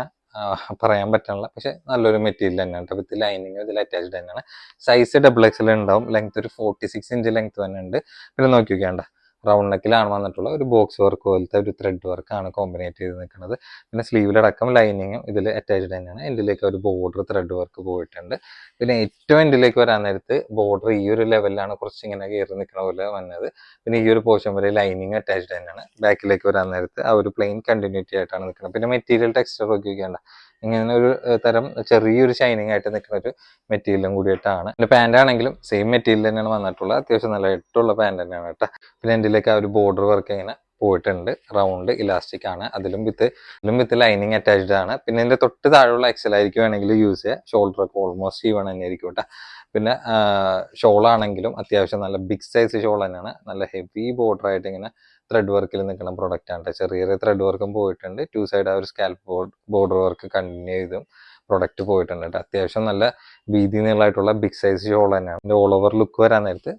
പറയാൻ പറ്റണില്ല പക്ഷെ നല്ലൊരു മെറ്റീരിയൽ തന്നെയാണ് കേട്ടോ വിത്ത് ലൈനിങ് ഇതിൽ അറ്റാച്ച്ഡ് തന്നെയാണ്. സൈസ് ഡബിൾ എക്സൽ ഉണ്ടാവും. ലെങ്ത് ഒരു ഫോർട്ടി സിക്സ് ഇഞ്ച് ലെങ്ത് തന്നെ ഉണ്ട്. പിന്നെ നോക്കി നോക്കിയാണ്ട റൗണ്ട് നെക്കിലാണ് വന്നിട്ടുള്ള ഒരു ബോക്സ് വർക്ക് പോലത്തെ ഒരു ത്രെഡ് വർക്കാണ് കോമ്പിനേറ്റ് ചെയ്ത് നിൽക്കുന്നത്. പിന്നെ സ്ലീവിലടക്കം ലൈനിങ്ങും ഇതിൽ അറ്റാച്ച്ഡ് തന്നെയാണ്. എൻഡിലേക്ക് ഒരു ബോർഡർ ത്രെഡ് വർക്ക് പോയിട്ടുണ്ട്. പിന്നെ ഏറ്റവും എൻഡിലേക്ക് വരാൻ നേരത്ത് ബോർഡർ ഈ ഒരു ലെവലിലാണ് കുറച്ച് ഇങ്ങനെ കയറി നിൽക്കുന്ന പോലെ വന്നത്. പിന്നെ ഈ ഒരു പോർഷൻ വരെ ലൈനിങ് അറ്റാച്ച്ഡ് തന്നെയാണ്. ബാക്കിലേക്ക് വരാൻ നേരത്ത് ആ ഒരു പ്ലെയിൻ കണ്ടിന്യൂറ്റി ആയിട്ടാണ് നിൽക്കുന്നത്. പിന്നെ മെറ്റീരിയൽ ടെക്സ്ചർ നോക്കിയാണ്ട ഇങ്ങനെ ഒരു തരം ചെറിയൊരു ഷൈനിങ് ആയിട്ട് നിൽക്കുന്ന ഒരു മെറ്റീരിയലും കൂടിയിട്ടാണ്. പിന്നെ പാന്റ് ആണെങ്കിലും സെയിം മെറ്റീരിയൽ തന്നെയാണ് വന്നിട്ടുള്ളത്. അത്യാവശ്യം നല്ല ഇട്ടുള്ള പാന്റ് തന്നെയാണ് കേട്ടോ. പിന്നെ എന്റെ ആ ഒരു ബോർഡർ വർക്ക് ഇങ്ങനെ പോയിട്ടുണ്ട്. റൗണ്ട് ഇലാസ്റ്റിക് ആണ്. അതിലും വിത്ത് ഇതിലും വിത്ത് ലൈനിങ് അറ്റാച്ച്ഡ് ആണ്. പിന്നെ ഇതിന്റെ തൊട്ട് താഴെയുള്ള എക്സൽ ആയിരിക്കും വേണമെങ്കിൽ യൂസ് ചെയ്യുക ഷോൾഡർ ഒക്കെ ഓൾമോസ്റ്റ് ഈവൺ തന്നെ ആയിരിക്കും കേട്ടോ. പിന്നെ ഷോളാണെങ്കിലും അത്യാവശ്യം നല്ല ബിഗ് സൈസ് ഷോൾ തന്നെയാണ്. നല്ല ഹെവി ബോർഡർ ആയിട്ട് ഇങ്ങനെ ത്രെഡ് വർക്കിൽ നിൽക്കുന്ന പ്രൊഡക്റ്റ് ആണ് ചെറിയ ചെറിയ ത്രെഡ് വർക്കും പോയിട്ടുണ്ട്. ടു സൈഡ് ആ ഒരു scallop board border work continue ചെയ്തും പ്രൊഡക്റ്റ് പോയിട്ടുണ്ട് കേട്ടോ അത്യാവശ്യം നല്ല വീതി നീളമായിട്ടുള്ള ബിഗ് സൈസ് ഷോൾ തന്നെയാണ്. ഇതിന്റെ ഓൾ ഓവർ ലുക്ക് വരാൻ നേരത്ത്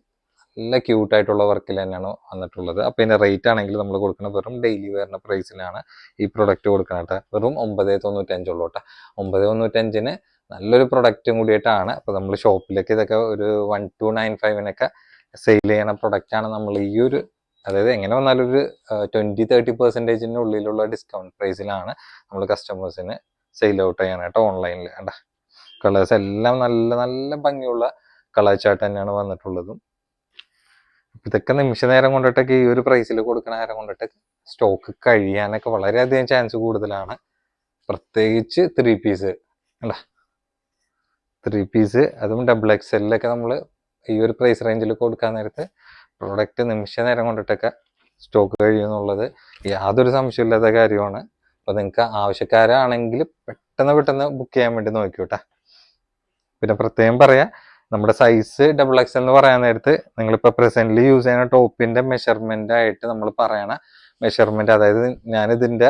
നല്ല ക്യൂട്ടായിട്ടുള്ള വർക്കിൽ തന്നെയാണ് വന്നിട്ടുള്ളത്. അപ്പോൾ ഇതിന്റെ റേറ്റ് ആണെങ്കിൽ നമ്മൾ കൊടുക്കുന്ന വെറും ഡെയിലി വരുന്ന പ്രൈസിലാണ് ഈ പ്രൊഡക്റ്റ് കൊടുക്കുന്നത് കേട്ടോ വെറും ഒമ്പത് തൊണ്ണൂറ്റഞ്ചുള്ളൂ കേട്ടോ ഒമ്പത് തൊണ്ണൂറ്റഞ്ചിന് നല്ലൊരു പ്രൊഡക്റ്റും കൂടിയിട്ടാണ് അപ്പോൾ നമ്മൾ ഷോപ്പിലേക്ക് ഇതൊക്കെ ഒരു വൺ ടു നയൻ ഫൈവിനൊക്കെ സെയിൽ ചെയ്യണ പ്രൊഡക്റ്റാണ് നമ്മൾ ഈ ഒരു അതായത് എങ്ങനെ വന്നാലും ഒരു ട്വന്റി തേർട്ടി പെർസെന്റേജിന്റെ ഉള്ളിലുള്ള ഡിസ്കൗണ്ട് പ്രൈസിലാണ് നമ്മൾ കസ്റ്റമേഴ്സിന് സെയിൽ ഔട്ട് ചെയ്യണം കേട്ടോ ഓൺലൈനിൽ കണ്ട? കളേഴ്സ് എല്ലാം നല്ല നല്ല ഭംഗിയുള്ള കളർ ചാർട്ട് തന്നെയാണ് വന്നിട്ടുള്ളതും. ഇതൊക്കെ നിമിഷ നേരം കൊണ്ടിട്ടൊക്കെ ഈ ഒരു പ്രൈസിൽ കൊടുക്കുന്ന നേരം കൊണ്ടിട്ട് സ്റ്റോക്ക് കഴിയാനൊക്കെ വളരെയധികം ചാൻസ് കൂടുതലാണ്. പ്രത്യേകിച്ച് ത്രീ പീസ് അല്ല ത്രീ പീസ് അതും ഡബിൾ എക്സ് എല്ലൊക്കെ നമ്മൾ ഈ ഒരു പ്രൈസ് റേഞ്ചിൽ കൊടുക്കാൻ നേരത്ത് പ്രൊഡക്റ്റ് നിമിഷ നേരം കൊണ്ടിട്ടൊക്കെ സ്റ്റോക്ക് കഴിയുമെന്നുള്ളത് യാതൊരു സംശയമില്ലാത്ത കാര്യമാണ്. അപ്പോൾ നിങ്ങൾക്ക് ആവശ്യക്കാരാണെങ്കിൽ പെട്ടെന്ന് പെട്ടെന്ന് ബുക്ക് ചെയ്യാൻ വേണ്ടി നോക്കിയോട്ടെ. പിന്നെ പ്രത്യേകം പറയാം നമ്മുടെ സൈസ് ഡബിൾ എക്സ് എന്ന് പറയാൻ നേരത്ത് നിങ്ങളിപ്പോൾ പ്രസന്റ്ലി യൂസ് ചെയ്യുന്ന ടോപ്പിന്റെ മെഷർമെന്റ് ആയിട്ട് നമ്മൾ പറയണ മെഷർമെന്റ് അതായത് ഞാൻ ഇതിന്റെ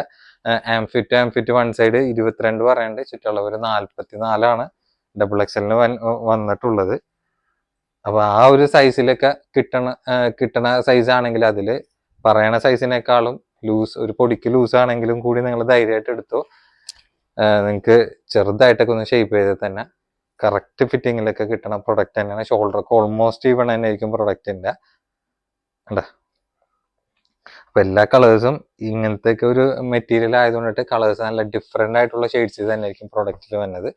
ആംഫിറ്റ് ആംഫിറ്റ് വൺ സൈഡ് ഇരുപത്തിരണ്ട് പറയുന്നുണ്ട് ചുറ്റളവ് ഒരു നാലാണ് ഡബിൾ എക്സലിന് വന്നിട്ടുള്ളത്. അപ്പൊ ആ ഒരു സൈസിലൊക്കെ കിട്ടണ കിട്ടണ സൈസ് ആണെങ്കിൽ അതിൽ പറയണ സൈസിനേക്കാളും ലൂസ് ഒരു പൊടിക്ക് ലൂസ് ആണെങ്കിലും കൂടി നിങ്ങൾ ധൈര്യമായിട്ട് എടുത്തോ. നിങ്ങൾക്ക് ചെറുതായിട്ടൊക്കെ ഒന്ന് ഷേപ്പ് ചെയ്ത് തന്നെ കറക്റ്റ് ഫിറ്റിങ്ങിലൊക്കെ കിട്ടണ പ്രൊഡക്റ്റ് തന്നെയാണ്. ഷോൾഡറൊക്കെ ഓൾമോസ്റ്റ് ഈവൺ തന്നെ ആയിരിക്കും പ്രൊഡക്റ്റിന്റെ അല്ല അപ്പൊ എല്ലാ കളേഴ്സും ഇങ്ങനത്തെ ഒരു മെറ്റീരിയൽ ആയതുകൊണ്ടിട്ട് കളേഴ്സ് നല്ല ഡിഫറെന്റ് ആയിട്ടുള്ള ഷെയ്ഡ്സ് തന്നെ ആയിരിക്കും പ്രൊഡക്റ്റിൽ വന്നത്.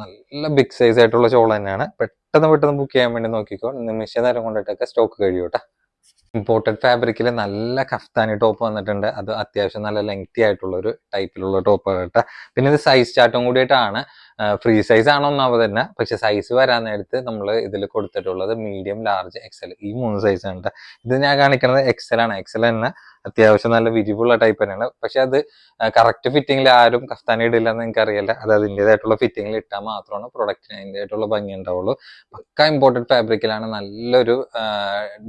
നല്ല ബിഗ് സൈസ് ആയിട്ടുള്ള ചോള തന്നെയാണ്. പെട്ടെന്ന് പെട്ടെന്ന് ബുക്ക് ചെയ്യാൻ വേണ്ടി നോക്കിക്കോ. നിമിഷ നേരം കൊണ്ടിട്ടൊക്കെ സ്റ്റോക്ക് കഴിയൂട്ടെ ഇമ്പോർട്ടഡ് ഫാബ്രിക്കിൽ നല്ല കഫ്താനി ടോപ്പ് വന്നിട്ടുണ്ട്. അത് അത്യാവശ്യം നല്ല ലെങ്തി ആയിട്ടുള്ള ഒരു ടൈപ്പിലുള്ള ടോപ്പ് കേട്ടോ പിന്നെ ഇത് സൈസ് ചാർട്ടും കൂടിയിട്ടാണ്. ഫ്രീ സൈസ് ആണ് ഒന്നാമത് തന്നെ. പക്ഷെ സൈസ് വരാൻ നേരത്ത് നമ്മൾ ഇതിൽ കൊടുത്തിട്ടുള്ളത് മീഡിയം ലാർജ് എക്സൽ ഈ മൂന്ന് സൈസ് ഉണ്ട് ഇത് ഞാൻ കാണിക്കുന്നത് എക്സൽ ആണ്. എക്സൽ തന്നെ അത്യാവശ്യം നല്ല വിരിവുള്ള ടൈപ്പ് തന്നെയാണ്. പക്ഷെ അത് കറക്റ്റ് ഫിറ്റിംഗിൽ ആരും കഫ്താനി ഇടില്ല എന്ന് എനിക്ക് അറിയില്ല അത് അതിന്റെതായിട്ടുള്ള ഫിറ്റിംഗിൽ ഇട്ടാൽ മാത്രമാണ് പ്രൊഡക്റ്റിന് അതിന്റെതായിട്ടുള്ള ഭംഗി ഉണ്ടാവുള്ളൂ. പക്ക ഇമ്പോർട്ടഡ് ഫാബ്രിക്കിലാണ് നല്ലൊരു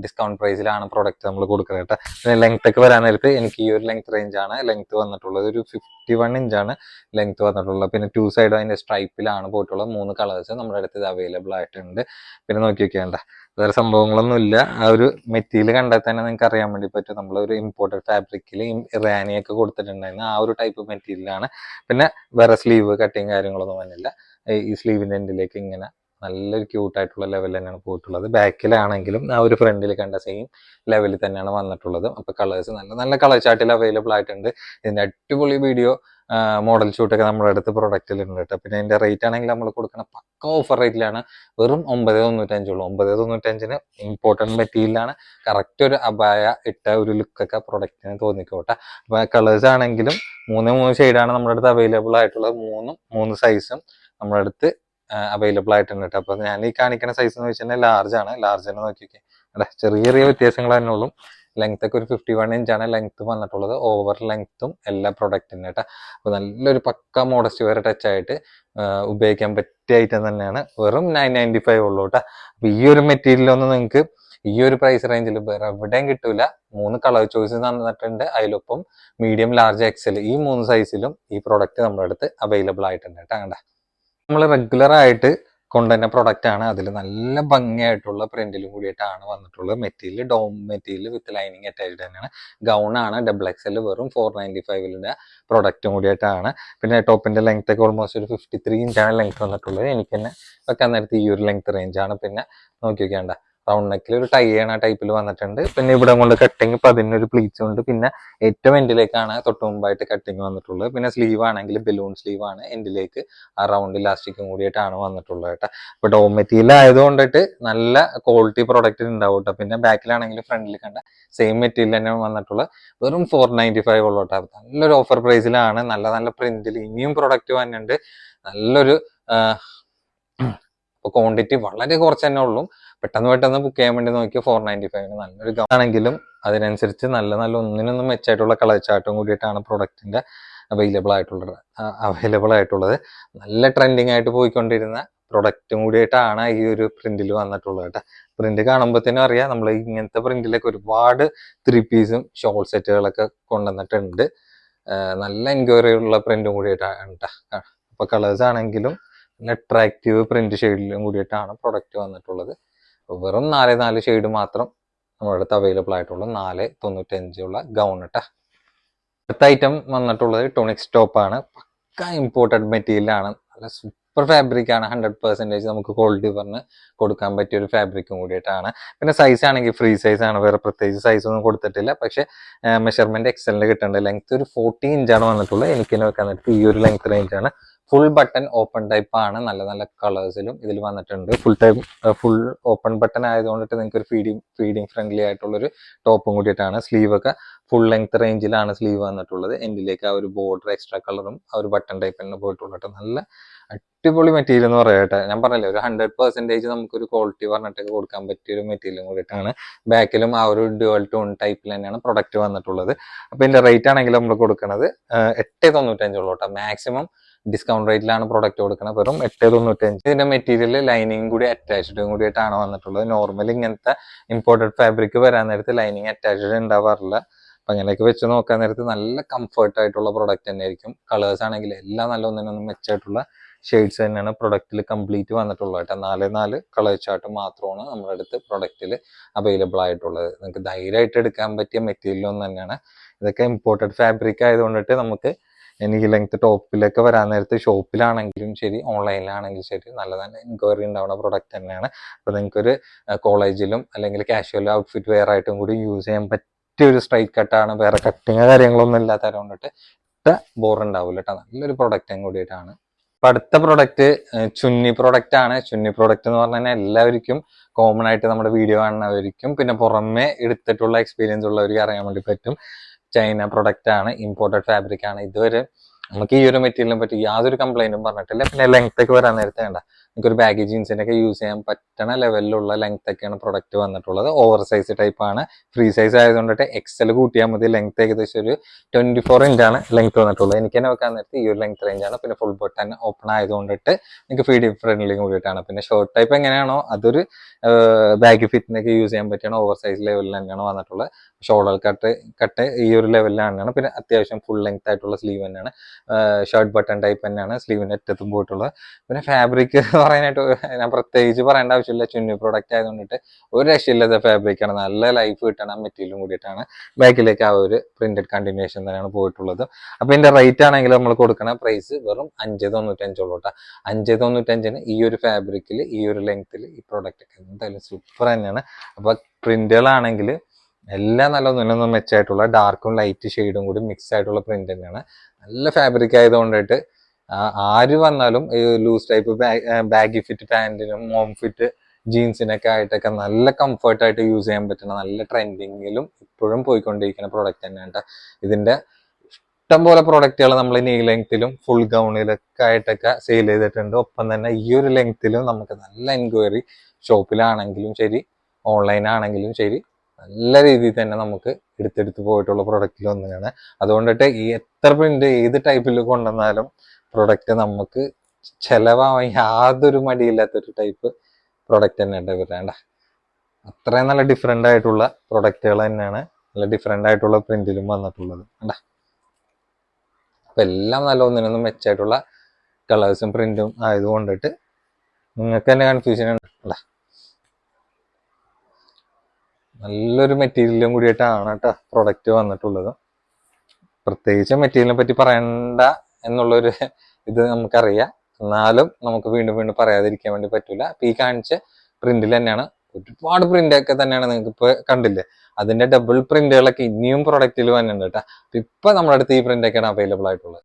ഡിസ്കൗണ്ട് പ്രൈസിലാണ് പ്രൊഡക്റ്റ് നമ്മൾ കൊടുക്കുന്നത് കേട്ടോ. പിന്നെ ലെങ്ത് ഒക്കെ വരാൻ നേരത്ത് എനിക്ക് ഈ ഒരു ലെങ്ത് റേഞ്ച് ആണ്. ലെങ്ത് വന്നിട്ടുള്ളത് ഒരു ഫിഫ്റ്റി വൺ ഇഞ്ചാണ് ലെങ്ത് വന്നിട്ടുള്ളത്. പിന്നെ ടു സൈഡ് അതിന്റെ സ്ട്രൈപ്പിലാണ് പോയിട്ടുള്ളത്. മൂന്ന് കളേഴ്സ് നമ്മുടെ അടുത്ത് ഇത് അവൈലബിൾ ആയിട്ടുണ്ട്. പിന്നെ നോക്കി വെക്കേണ്ട വേറെ സംഭവങ്ങളൊന്നും ഇല്ല ആ ഒരു മെറ്റീരിയൽ കണ്ടാൽ തന്നെ നിങ്ങൾക്ക് അറിയാൻ വേണ്ടി പറ്റും. നമ്മളൊരു ഒരു ഇമ്പോർട്ടഡ് ഫാബ്രിക്കിൽ ഇറാനിയൊക്കെ കൊടുത്തിട്ടുണ്ടായിരുന്നു ആ ഒരു ടൈപ്പ് മെറ്റീരിയലാണ് പിന്നെ വേറെ സ്ലീവ് കട്ടിങ് കാര്യങ്ങളൊന്നും വന്നില്ല. ഈ സ്ലീവിന്റെ എൻഡിലേക്ക് ഇങ്ങനെ നല്ലൊരു ക്യൂട്ട് ആയിട്ടുള്ള ലെവൽ തന്നെയാണ് പോയിട്ടുള്ളത്. ബാക്കിലാണെങ്കിലും ആ ഒരു ഫ്രണ്ടിൽ കണ്ട സെയിം ലെവലിൽ തന്നെയാണ് വന്നിട്ടുള്ളത്. അപ്പൊ കളേഴ്സ് നല്ല നല്ല കളർ ചാർട്ടിൽ അവൈലബിൾ ആയിട്ടുണ്ട്. ഇതിന്റെ അടിപൊളി വീഡിയോ മോഡൽ ഷൂട്ടൊക്കെ നമ്മുടെ അടുത്ത് പ്രൊഡക്റ്റിൽ ഉണ്ട് കേട്ടോ പിന്നെ അതിന്റെ റേറ്റ് ആണെങ്കിൽ നമ്മൾ കൊടുക്കുന്ന പക്ക ഓഫർ റേറ്റിലാണ് വെറും ഒമ്പത് തൊണ്ണൂറ്റഞ്ചുള്ളൂ ഒമ്പത് തൊണ്ണൂറ്റഞ്ചിന് ഇമ്പോർട്ടന്റ് മെറ്റീരിയലാണ് കറക്റ്റ് ഒരു അബായ ഇട്ട ഒരു ലുക്കൊക്കെ പ്രൊഡക്റ്റിന് തോന്നിക്കോട്ടെ. അപ്പം കളേഴ്സ് ആണെങ്കിലും മൂന്ന് മൂന്ന് ഷെയ്ഡാണ് നമ്മുടെ അടുത്ത് അവൈലബിൾ ആയിട്ടുള്ളത്. മൂന്നും മൂന്ന് സൈസും നമ്മുടെ അടുത്ത് അവൈലബിൾ ആയിട്ടുണ്ട് കേട്ടോ അപ്പം ഞാൻ ഈ കാണിക്കുന്ന സൈസ് എന്ന് വെച്ചാൽ ലാർജ് ആണ്. ലാർജ് തന്നെ നോക്കിയൊക്കെ അല്ല ചെറിയ ചെറിയ വ്യത്യാസങ്ങൾ തന്നെ ഉള്ളൂ. ലെങ്ത് ഒക്കെ ഒരു ഫിഫ്റ്റി വൺ ഇഞ്ചാണ് ലെങ്ത് വന്നിട്ടുള്ളത്. ഓവർ ലെങ്ത്തും എല്ലാ പ്രൊഡക്റ്റിന് കേട്ടോ. അപ്പോൾ നല്ലൊരു പക്ക മോഡസ്റ്റ് വേറെ ടച്ച് ആയിട്ട് ഉപയോഗിക്കാൻ പറ്റിയ ഐറ്റം തന്നെയാണ്. വെറും നയൻ നയന്റി ഫൈവ് ഉള്ളൂ കേട്ടോ. അപ്പോൾ ഈ ഒരു മെറ്റീരിയലൊന്നും നിങ്ങൾക്ക് ഈ ഒരു പ്രൈസ് റേഞ്ചിൽ വേറെ എവിടെയും കിട്ടൂല. മൂന്ന് കളർ ചോയ്സ് തന്നിട്ടുണ്ട്. അതിലൊപ്പം മീഡിയം ലാർജ് എക്സൽ ഈ മൂന്ന് സൈസിലും ഈ പ്രോഡക്റ്റ് നമ്മുടെ അടുത്ത് അവൈലബിൾ ആയിട്ടുണ്ട് കേട്ടോ. കണ്ട? നമ്മൾ റെഗുലർ ആയിട്ട് കൊണ്ടുവരുന്ന പ്രൊഡക്റ്റ് ആണ്. അതിൽ നല്ല ഭംഗിയായിട്ടുള്ള പ്രിന്റിലും കൂടിയിട്ടാണ് വന്നിട്ടുള്ളത്. മെറ്റീരിയൽ ഡോം മെറ്റീരിയൽ വിത്ത് ലൈനിങ് അറ്റാച്ച്ഡ് തന്നെയാണ്. ഗൗൺ ആണ്. ഡബിൾ എക്സ് എൽ വെറും ഫോർ നയന്റി ഫൈവിലിന്റെ പ്രൊഡക്റ്റും കൂടിയിട്ടാണ്. പിന്നെ ടോപ്പിന്റെ ലെങ്ത് ഒക്കെ ഓൾമോസ്റ്റ് ഒരു ഫിഫ്റ്റി ത്രീ ഇഞ്ചാണ് ലെങ്ത് വന്നിട്ടുള്ളത്. എനിക്ക് തന്നെ വെക്കാൻ നേരത്തെ ഈ ഒരു ലെങ്ത് റേഞ്ചാണ് പിന്നെ നോക്കി വെക്കേണ്ട റൗണ്ട് നെക്കിൽ ഒരു ടൈ ചെയ്യണ ടൈപ്പിൽ വന്നിട്ടുണ്ട്. പിന്നെ ഇവിടെ കൊണ്ട് കട്ടിങ് ഇപ്പൊ അതിനൊരു ഉണ്ട്. പിന്നെ ഏറ്റവും എൻഡിലേക്കാണ് തൊട്ട് മുമ്പായിട്ട് കട്ടിങ് വന്നിട്ടുള്ളത്. പിന്നെ സ്ലീവ് ആണെങ്കിൽ ബലൂൺ സ്ലീവ് ആണ്. എൻഡിലേക്ക് ആ റൗണ്ട് ഇലാസ്റ്റിക്കും കൂടിയിട്ടാണ് വന്നിട്ടുള്ളത് കേട്ടോ. ഇപ്പൊ ഡോ മെറ്റീരിയൽ ആയതുകൊണ്ടിട്ട് നല്ല ക്വാളിറ്റി പ്രൊഡക്റ്റ് ഉണ്ടാവും കേട്ടോ. പിന്നെ ബാക്കിലാണെങ്കിൽ ഫ്രണ്ടിൽ കണ്ട സെയിം മെറ്റീരിയൽ തന്നെ വന്നിട്ടുള്ളത് വെറും ഫോർ നയന്റി ഫൈവ് ഉള്ളൂ കേട്ടോ. നല്ലൊരു ഓഫർ പ്രൈസിലാണ് നല്ല നല്ല പ്രിന്റിൽ ഇനിയും പ്രൊഡക്റ്റ് വന്നിട്ടുണ്ട്. നല്ലൊരു ക്വാണ്ടിറ്റി വളരെ കുറച്ച് തന്നെ ഉള്ളൂ. പെട്ടെന്ന് പെട്ടെന്ന് ബുക്ക് ചെയ്യാൻ വേണ്ടി നോക്കിയ ഫോർ നയന്റി ഫൈവിന് നല്ലൊരു ആണെങ്കിലും അതിനനുസരിച്ച് നല്ല നല്ല ഒന്നിനൊന്നും മെച്ചായിട്ടുള്ള കളർ ചാർട്ടും കൂടിയിട്ടാണ് പ്രൊഡക്റ്റിന്റെ അവൈലബിൾ ആയിട്ടുള്ളത്. അവൈലബിൾ ആയിട്ടുള്ളത്. നല്ല ട്രെൻഡിങ് ആയിട്ട് പോയിക്കൊണ്ടിരുന്ന പ്രൊഡക്റ്റും കൂടിയിട്ടാണ് ഈ ഒരു പ്രിന്റിൽ വന്നിട്ടുള്ളത് കേട്ടോ. പ്രിന്റ് കാണുമ്പോഴത്തേനും അറിയാം നമ്മൾ ഇങ്ങനത്തെ പ്രിന്റിലൊക്കെ ഒരുപാട് ത്രീ പീസും ഷോൾ സെറ്റുകളൊക്കെ കൊണ്ടുവന്നിട്ടുണ്ട്. നല്ല എൻക്വയറി ഉള്ള പ്രിന്റും കൂടിയിട്ടാണ് കേട്ടോ. അപ്പോൾ അപ്പൊ കളേഴ്സ് ആണെങ്കിലും നല്ല അട്രാക്റ്റീവ് പ്രിന്റ് ഷെയ്ഡിലും കൂടിയിട്ടാണ് പ്രൊഡക്റ്റ് വന്നിട്ടുള്ളത്. വെറും നാല് നാല് ഷെയ്ഡ് മാത്രം നമ്മുടെ അടുത്ത് അവൈലബിൾ ആയിട്ടുള്ള. നാല് തൊണ്ണൂറ്റഞ്ചുള്ള ഗൗൺ കേട്ടോ അടുത്ത ഐറ്റം വന്നിട്ടുള്ളത് ടോണിക്സ് ടോപ്പ് ആണ്. പക്ക ഇമ്പോർട്ടഡ് മെറ്റീരിയലാണ് നല്ല സൂപ്പർ ഫാബ്രിക് ആണ്. ഹൺഡ്രഡ് പെർസെന്റേജ് നമുക്ക് ക്വാളിറ്റി പറഞ്ഞ് കൊടുക്കാൻ പറ്റിയ ഒരു ഫാബ്രിക്കും കൂടിയിട്ടാണ്. പിന്നെ സൈസ് ആണെങ്കിൽ ഫ്രീ സൈസ് ആണ്. വേറെ പ്രത്യേകിച്ച് സൈസ് ഒന്നും കൊടുത്തിട്ടില്ല. പക്ഷേ മെഷർമെന്റ് എക്സലിൽ കിട്ടേണ്ട ലെങ്ത് ഒരു ഫോർട്ടി ഇഞ്ചാണ് വന്നിട്ടുള്ളത്. എനിക്ക് വെക്കാൻ നേരത്തെ ഈ ഒരു ലെങ്ത് റേഞ്ച് ആണ്. ഫുൾ ബട്ടൺ ഓപ്പൺ ടൈപ്പ് ആണ്. നല്ല നല്ല കളേഴ്സിലും ഇതിൽ വന്നിട്ടുണ്ട്. Full type full open button ആയതുകൊണ്ടിട്ട് നിങ്ങൾക്ക് ഒരു ഫീഡിങ് ഫീഡിങ് ഫ്രണ്ട്ലി ആയിട്ടുള്ളൊരു ടോപ്പും കൂടിയിട്ടാണ്. സ്ലീവ് ഒക്കെ ഫുൾ ലെങ്ത് റേഞ്ചിലാണ് സ്ലീവ് വന്നിട്ടുള്ളത്. എൻഡിലേക്ക് ആ ഒരു ബോർഡർ എക്സ്ട്രാ കളറും ആ ഒരു ബട്ടൺ ടൈപ്പ് തന്നെ പോയിട്ടുള്ളത് നല്ല അടിപൊളി മെറ്റീരിയൽ എന്ന് പറയട്ടെ ഞാൻ പറഞ്ഞല്ലേ ഒരു ഹൺഡ്രഡ് പെർസെന്റേജ് നമുക്കൊരു ക്വാളിറ്റി പറഞ്ഞിട്ടൊക്കെ കൊടുക്കാൻ പറ്റിയ ഒരു മെറ്റീരിയലും കൂടിയിട്ടാണ് ബാക്കിലും ആ ഒരു ഡ്യുവൽ ടൂൺ ടൈപ്പിൽ തന്നെയാണ് പ്രൊഡക്റ്റ് വന്നിട്ടുള്ളത്. അപ്പോൾ ഇതിന്റെ റേറ്റ് ആണെങ്കിൽ നമ്മൾ കൊടുക്കുന്നത് എട്ട് തൊണ്ണൂറ്റഞ്ചുള്ളൂ കേട്ടോ. മാക്സിമം ഡിസ്കൗണ്ട് റേറ്റിലാണ് പ്രൊഡക്റ്റ് കൊടുക്കുന്നത് വെറും എട്ട് തൊണ്ണൂറ്റഞ്ച്. ഇതിന്റെ മെറ്റീരിയൽ ലൈനിങ് കൂടി അറ്റാച്ച്ഡും കൂടിയിട്ടാണ് വന്നിട്ടുള്ളത്. നോർമലി ഇങ്ങനത്തെ ഇമ്പോർട്ടഡ് ഫാബ്രിക് വരാൻ നേരത്ത് ലൈനിങ് അറ്റാച്ച്ഡ് ഉണ്ടാവാറില്ല. അപ്പൊ അങ്ങനെയൊക്കെ വെച്ച് നോക്കാൻ നേരത്ത് നല്ല കംഫർട്ട് ആയിട്ടുള്ള പ്രൊഡക്റ്റ് തന്നെയായിരിക്കും. കളേഴ്സ് ആണെങ്കിൽ എല്ലാം നല്ല ഒന്നിനൊന്നും മെച്ചമായിട്ടുള്ള ഷെയ്ഡ്സ് തന്നെയാണ് പ്രൊഡക്റ്റിൽ കംപ്ലീറ്റ് വന്നിട്ടുള്ളത് കേട്ടോ. നാല് നാല് കളർ ചാർട്ട് മാത്രമാണ് നമ്മുടെ അടുത്ത് പ്രൊഡക്റ്റിൽ അവൈലബിൾ ആയിട്ടുള്ളത്. നിങ്ങൾക്ക് ധൈര്യമായിട്ട് എടുക്കാൻ പറ്റിയ മെറ്റീരിയൽ ഒന്നും തന്നെയാണ്. ഇതൊക്കെ ഇമ്പോർട്ടഡ് ഫാബ്രിക് ആയതുകൊണ്ടിട്ട് നമുക്ക് എനിക്ക് ലെങ്ത് ടോപ്പിലൊക്കെ വരാൻ നേരത്ത് ഷോപ്പിലാണെങ്കിലും ശരി ഓൺലൈനിലാണെങ്കിലും ശരി നല്ല നല്ല എൻക്വയറി ഉണ്ടാവുന്ന പ്രൊഡക്റ്റ് തന്നെയാണ്. അപ്പോൾ നിങ്ങൾക്കൊരു കോളേജിലും അല്ലെങ്കിൽ കാഷ്വൽ ഔട്ട്ഫിറ്റ് വെയർ ആയിട്ടും കൂടി യൂസ് ചെയ്യാൻ പറ്റിയ ഒരു സ്ട്രൈറ്റ് കട്ടാണ് വേറെ കട്ടിങ് കാര്യങ്ങളൊന്നും ഇല്ലാത്ത കൊണ്ടിട്ട് ബോർ ഉണ്ടാവില്ല കേട്ടോ നല്ലൊരു പ്രൊഡക്റ്റും കൂടിയിട്ടാണ്. അപ്പൊ അടുത്ത പ്രൊഡക്റ്റ് ചുന്നി പ്രൊഡക്റ്റ് ആണ്. ചുന്നി പ്രൊഡക്റ്റ് എന്ന് പറഞ്ഞാൽ എല്ലാവർക്കും കോമൺ ആയിട്ട് നമ്മുടെ വീഡിയോ കാണുന്നവർക്കും പിന്നെ പുറമെ എടുത്തിട്ടുള്ള എക്സ്പീരിയൻസ് ഉള്ളവർക്ക് അറിയാൻ വേണ്ടി പറ്റും. ചൈന പ്രൊഡക്റ്റ് ആണ് ഇമ്പോർട്ടഡ് ഫാബ്രിക് ആണ്. ഇതുവരെ നമുക്ക് ഈ ഒരു മെറ്റീരിയലിനെ പറ്റി യാതൊരു കംപ്ലൈന്റും പറഞ്ഞിട്ടില്ല. പിന്നെ ലെങ്ത് ഒക്കെ വരാൻ നേരത്തെ വേണ്ട നിങ്ങൾക്ക് ഒരു ബാഗി ജീൻസിനൊക്കെ യൂസ് ചെയ്യാൻ പറ്റണ ലെവലിലുള്ള ലെങ്ത് ഒക്കെയാണ് പ്രൊഡക്റ്റ് വന്നിട്ടുള്ളത്. ഓവർ സൈസ് ടൈപ്പ് ആണ്. ഫ്രീ സൈസ് ആയതുകൊണ്ടിട്ട് എക്സൽ കൂട്ടിയാൽ മതി. ലെങ്ത് ഏകദേശം ഒരു ട്വന്റി ഫോർ ആണ് ലെങ്ത് വന്നിട്ടുള്ളത്. എനിക്ക് തന്നെ വെക്കാൻ നേരത്തെ ഈ ഒരു ലെങ്ത് റേഞ്ച് ആണ്. പിന്നെ ഫുൾ ബട്ടൺ ഓപ്പൺ ആയതുകൊണ്ടിട്ട് നിങ്ങൾക്ക് ഫീഡ് ഫ്രണ്ട്ലി കൂടിയിട്ടാണ്. പിന്നെ ഷോർട്ട് ടൈപ്പ് എങ്ങനെയാണോ അതൊരു ബാഗി ഫിറ്റിനൊക്കെ യൂസ് ചെയ്യാൻ പറ്റിയാണ് ഓവർ സൈസ് ലെവലിൽ തന്നെയാണ് വന്നിട്ടുള്ളത്. ഷോൾഡർ കട്ട് കട്ട് ഈ ഒരു ലെവലിലാണ് പിന്നെ അത്യാവശ്യം ഫുൾ ലെങ്ത് ആയിട്ടുള്ള സ്ലീവ് തന്നെയാണ്. ഷർട്ട് ബട്ടൺ ടൈപ്പ് തന്നെയാണ് സ്ലീവിന്റെ അറ്റത്തും പോയിട്ടുള്ളത്. പിന്നെ ഫാബ്രിക് പറയാനായിട്ട് ഞാൻ പ്രത്യേകിച്ച് പറയേണ്ട ആവശ്യമില്ല. ചുന്നി പ്രോഡക്റ്റ് ആയതുകൊണ്ടിട്ട് ഒരു രക്ഷയില്ലാത്ത ഫാബ്രിക് ആണ്. നല്ല ലൈഫ് കിട്ടണ മെറ്റീരിയലും കൂടിയിട്ടാണ് ബാക്കിലേക്ക് ആ ഒരു പ്രിന്റഡ് കണ്ടിന്യൂഷൻ തന്നെയാണ് പോയിട്ടുള്ളത്. അപ്പൊ ഇതിന്റെ റേറ്റ് ആണെങ്കിൽ നമ്മൾ കൊടുക്കണ പ്രൈസ് വെറും അഞ്ച് തൊണ്ണൂറ്റഞ്ചുള്ളൂ കേട്ടോ അഞ്ച് തൊണ്ണൂറ്റഞ്ചിന് ഈ ഒരു ഫാബ്രിക്കിൽ ഈ ഒരു ലെങ്ത്തിൽ ഈ പ്രോഡക്റ്റ് എന്തായാലും സൂപ്പർ തന്നെയാണ്. അപ്പൊ പ്രിന്റുകളാണെങ്കിൽ എല്ലാം നല്ല ഒന്നിനൊന്നും മെച്ചമായിട്ടുള്ള ഡാർക്കും ലൈറ്റ് ഷെയ്ഡും കൂടി മിക്സ് ആയിട്ടുള്ള പ്രിന്റ് തന്നെയാണ്. നല്ല ഫാബ്രിക് ആയതുകൊണ്ടിട്ട് ആര് വന്നാലും ലൂസ് ടൈപ്പ് ബാഗി ഫിറ്റ് പാന്റിനും മോം ഫിറ്റ് ജീൻസിനൊക്കെ ആയിട്ടൊക്കെ നല്ല കംഫർട്ടായിട്ട് യൂസ് ചെയ്യാൻ പറ്റുന്ന നല്ല ട്രെൻഡിങ്ങിലും ഇപ്പോഴും പോയിക്കൊണ്ടിരിക്കുന്ന പ്രോഡക്റ്റ് തന്നെയാണ് ഇതിന്റെ ഇഷ്ടം ഇഷ്ടംപോലെ പ്രോഡക്റ്റുകൾ നമ്മൾ നീ ലെങ്ത്തിലും ഫുൾ ഗൗണിലൊക്കെ ആയിട്ടൊക്കെ സെയിൽ ചെയ്തിട്ടുണ്ട്. ഒപ്പം തന്നെ ഈ ഒരു ലെങ്ത്തിലും നമുക്ക് നല്ല എൻക്വയറി ഷോപ്പിലാണെങ്കിലും ശരി ഓൺലൈനാണെങ്കിലും ശരി നല്ല രീതിയിൽ തന്നെ നമുക്ക് എടുത്തെടുത്ത് പോയിട്ടുള്ള പ്രൊഡക്റ്റിൽ ഒന്നാണ് അതുകൊണ്ടിട്ട് ഈ എത്ര പ്രിന്റ് ഏത് ടൈപ്പിൽ കൊണ്ടുവന്നാലും പ്രൊഡക്റ്റ് നമുക്ക് ചെലവാവാൻ യാതൊരു മടിയില്ലാത്തൊരു ടൈപ്പ് പ്രൊഡക്റ്റ് തന്നെയാണ് വരേണ്ട അത്രയും നല്ല ഡിഫറെന്റ് ആയിട്ടുള്ള പ്രൊഡക്റ്റുകൾ തന്നെയാണ് നല്ല ഡിഫറെന്റ് ആയിട്ടുള്ള പ്രിന്റിലും വന്നിട്ടുള്ളത് കണ്ട. അപ്പം എല്ലാം നല്ല ഒന്നിനൊന്നും മെച്ചമായിട്ടുള്ള കളേഴ്സും പ്രിന്റും ആയതുകൊണ്ടിട്ട് നിങ്ങൾക്ക് തന്നെ കൺഫ്യൂഷൻ ഉണ്ട്? നല്ലൊരു മെറ്റീരിയലും കൂടിയിട്ടാണ് കേട്ടോ പ്രൊഡക്റ്റ് വന്നിട്ടുള്ളത്. പ്രത്യേകിച്ച് മെറ്റീരിയലിനെ പറ്റി പറയണ്ട എന്നുള്ളൊരു ഇത് നമുക്കറിയാം. എന്നാലും നമുക്ക് വീണ്ടും വീണ്ടും പറയാതിരിക്കാൻ വേണ്ടി പറ്റൂല. അപ്പൊ ഈ കാണിച്ച പ്രിന്റിൽ തന്നെയാണ് ഒരുപാട് പ്രിന്റ് ഒക്കെ തന്നെയാണ് നിങ്ങൾക്ക് ഇപ്പൊ കണ്ടില്ലേ? അതിന്റെ ഡബിൾ പ്രിന്റുകളൊക്കെ ഇനിയും പ്രൊഡക്റ്റിൽ വന്നിട്ടുണ്ട് കേട്ടോ. ഇപ്പൊ നമ്മുടെ അടുത്ത് ഈ പ്രിന്റ് ഒക്കെയാണ് അവൈലബിൾ ആയിട്ടുള്ളത്.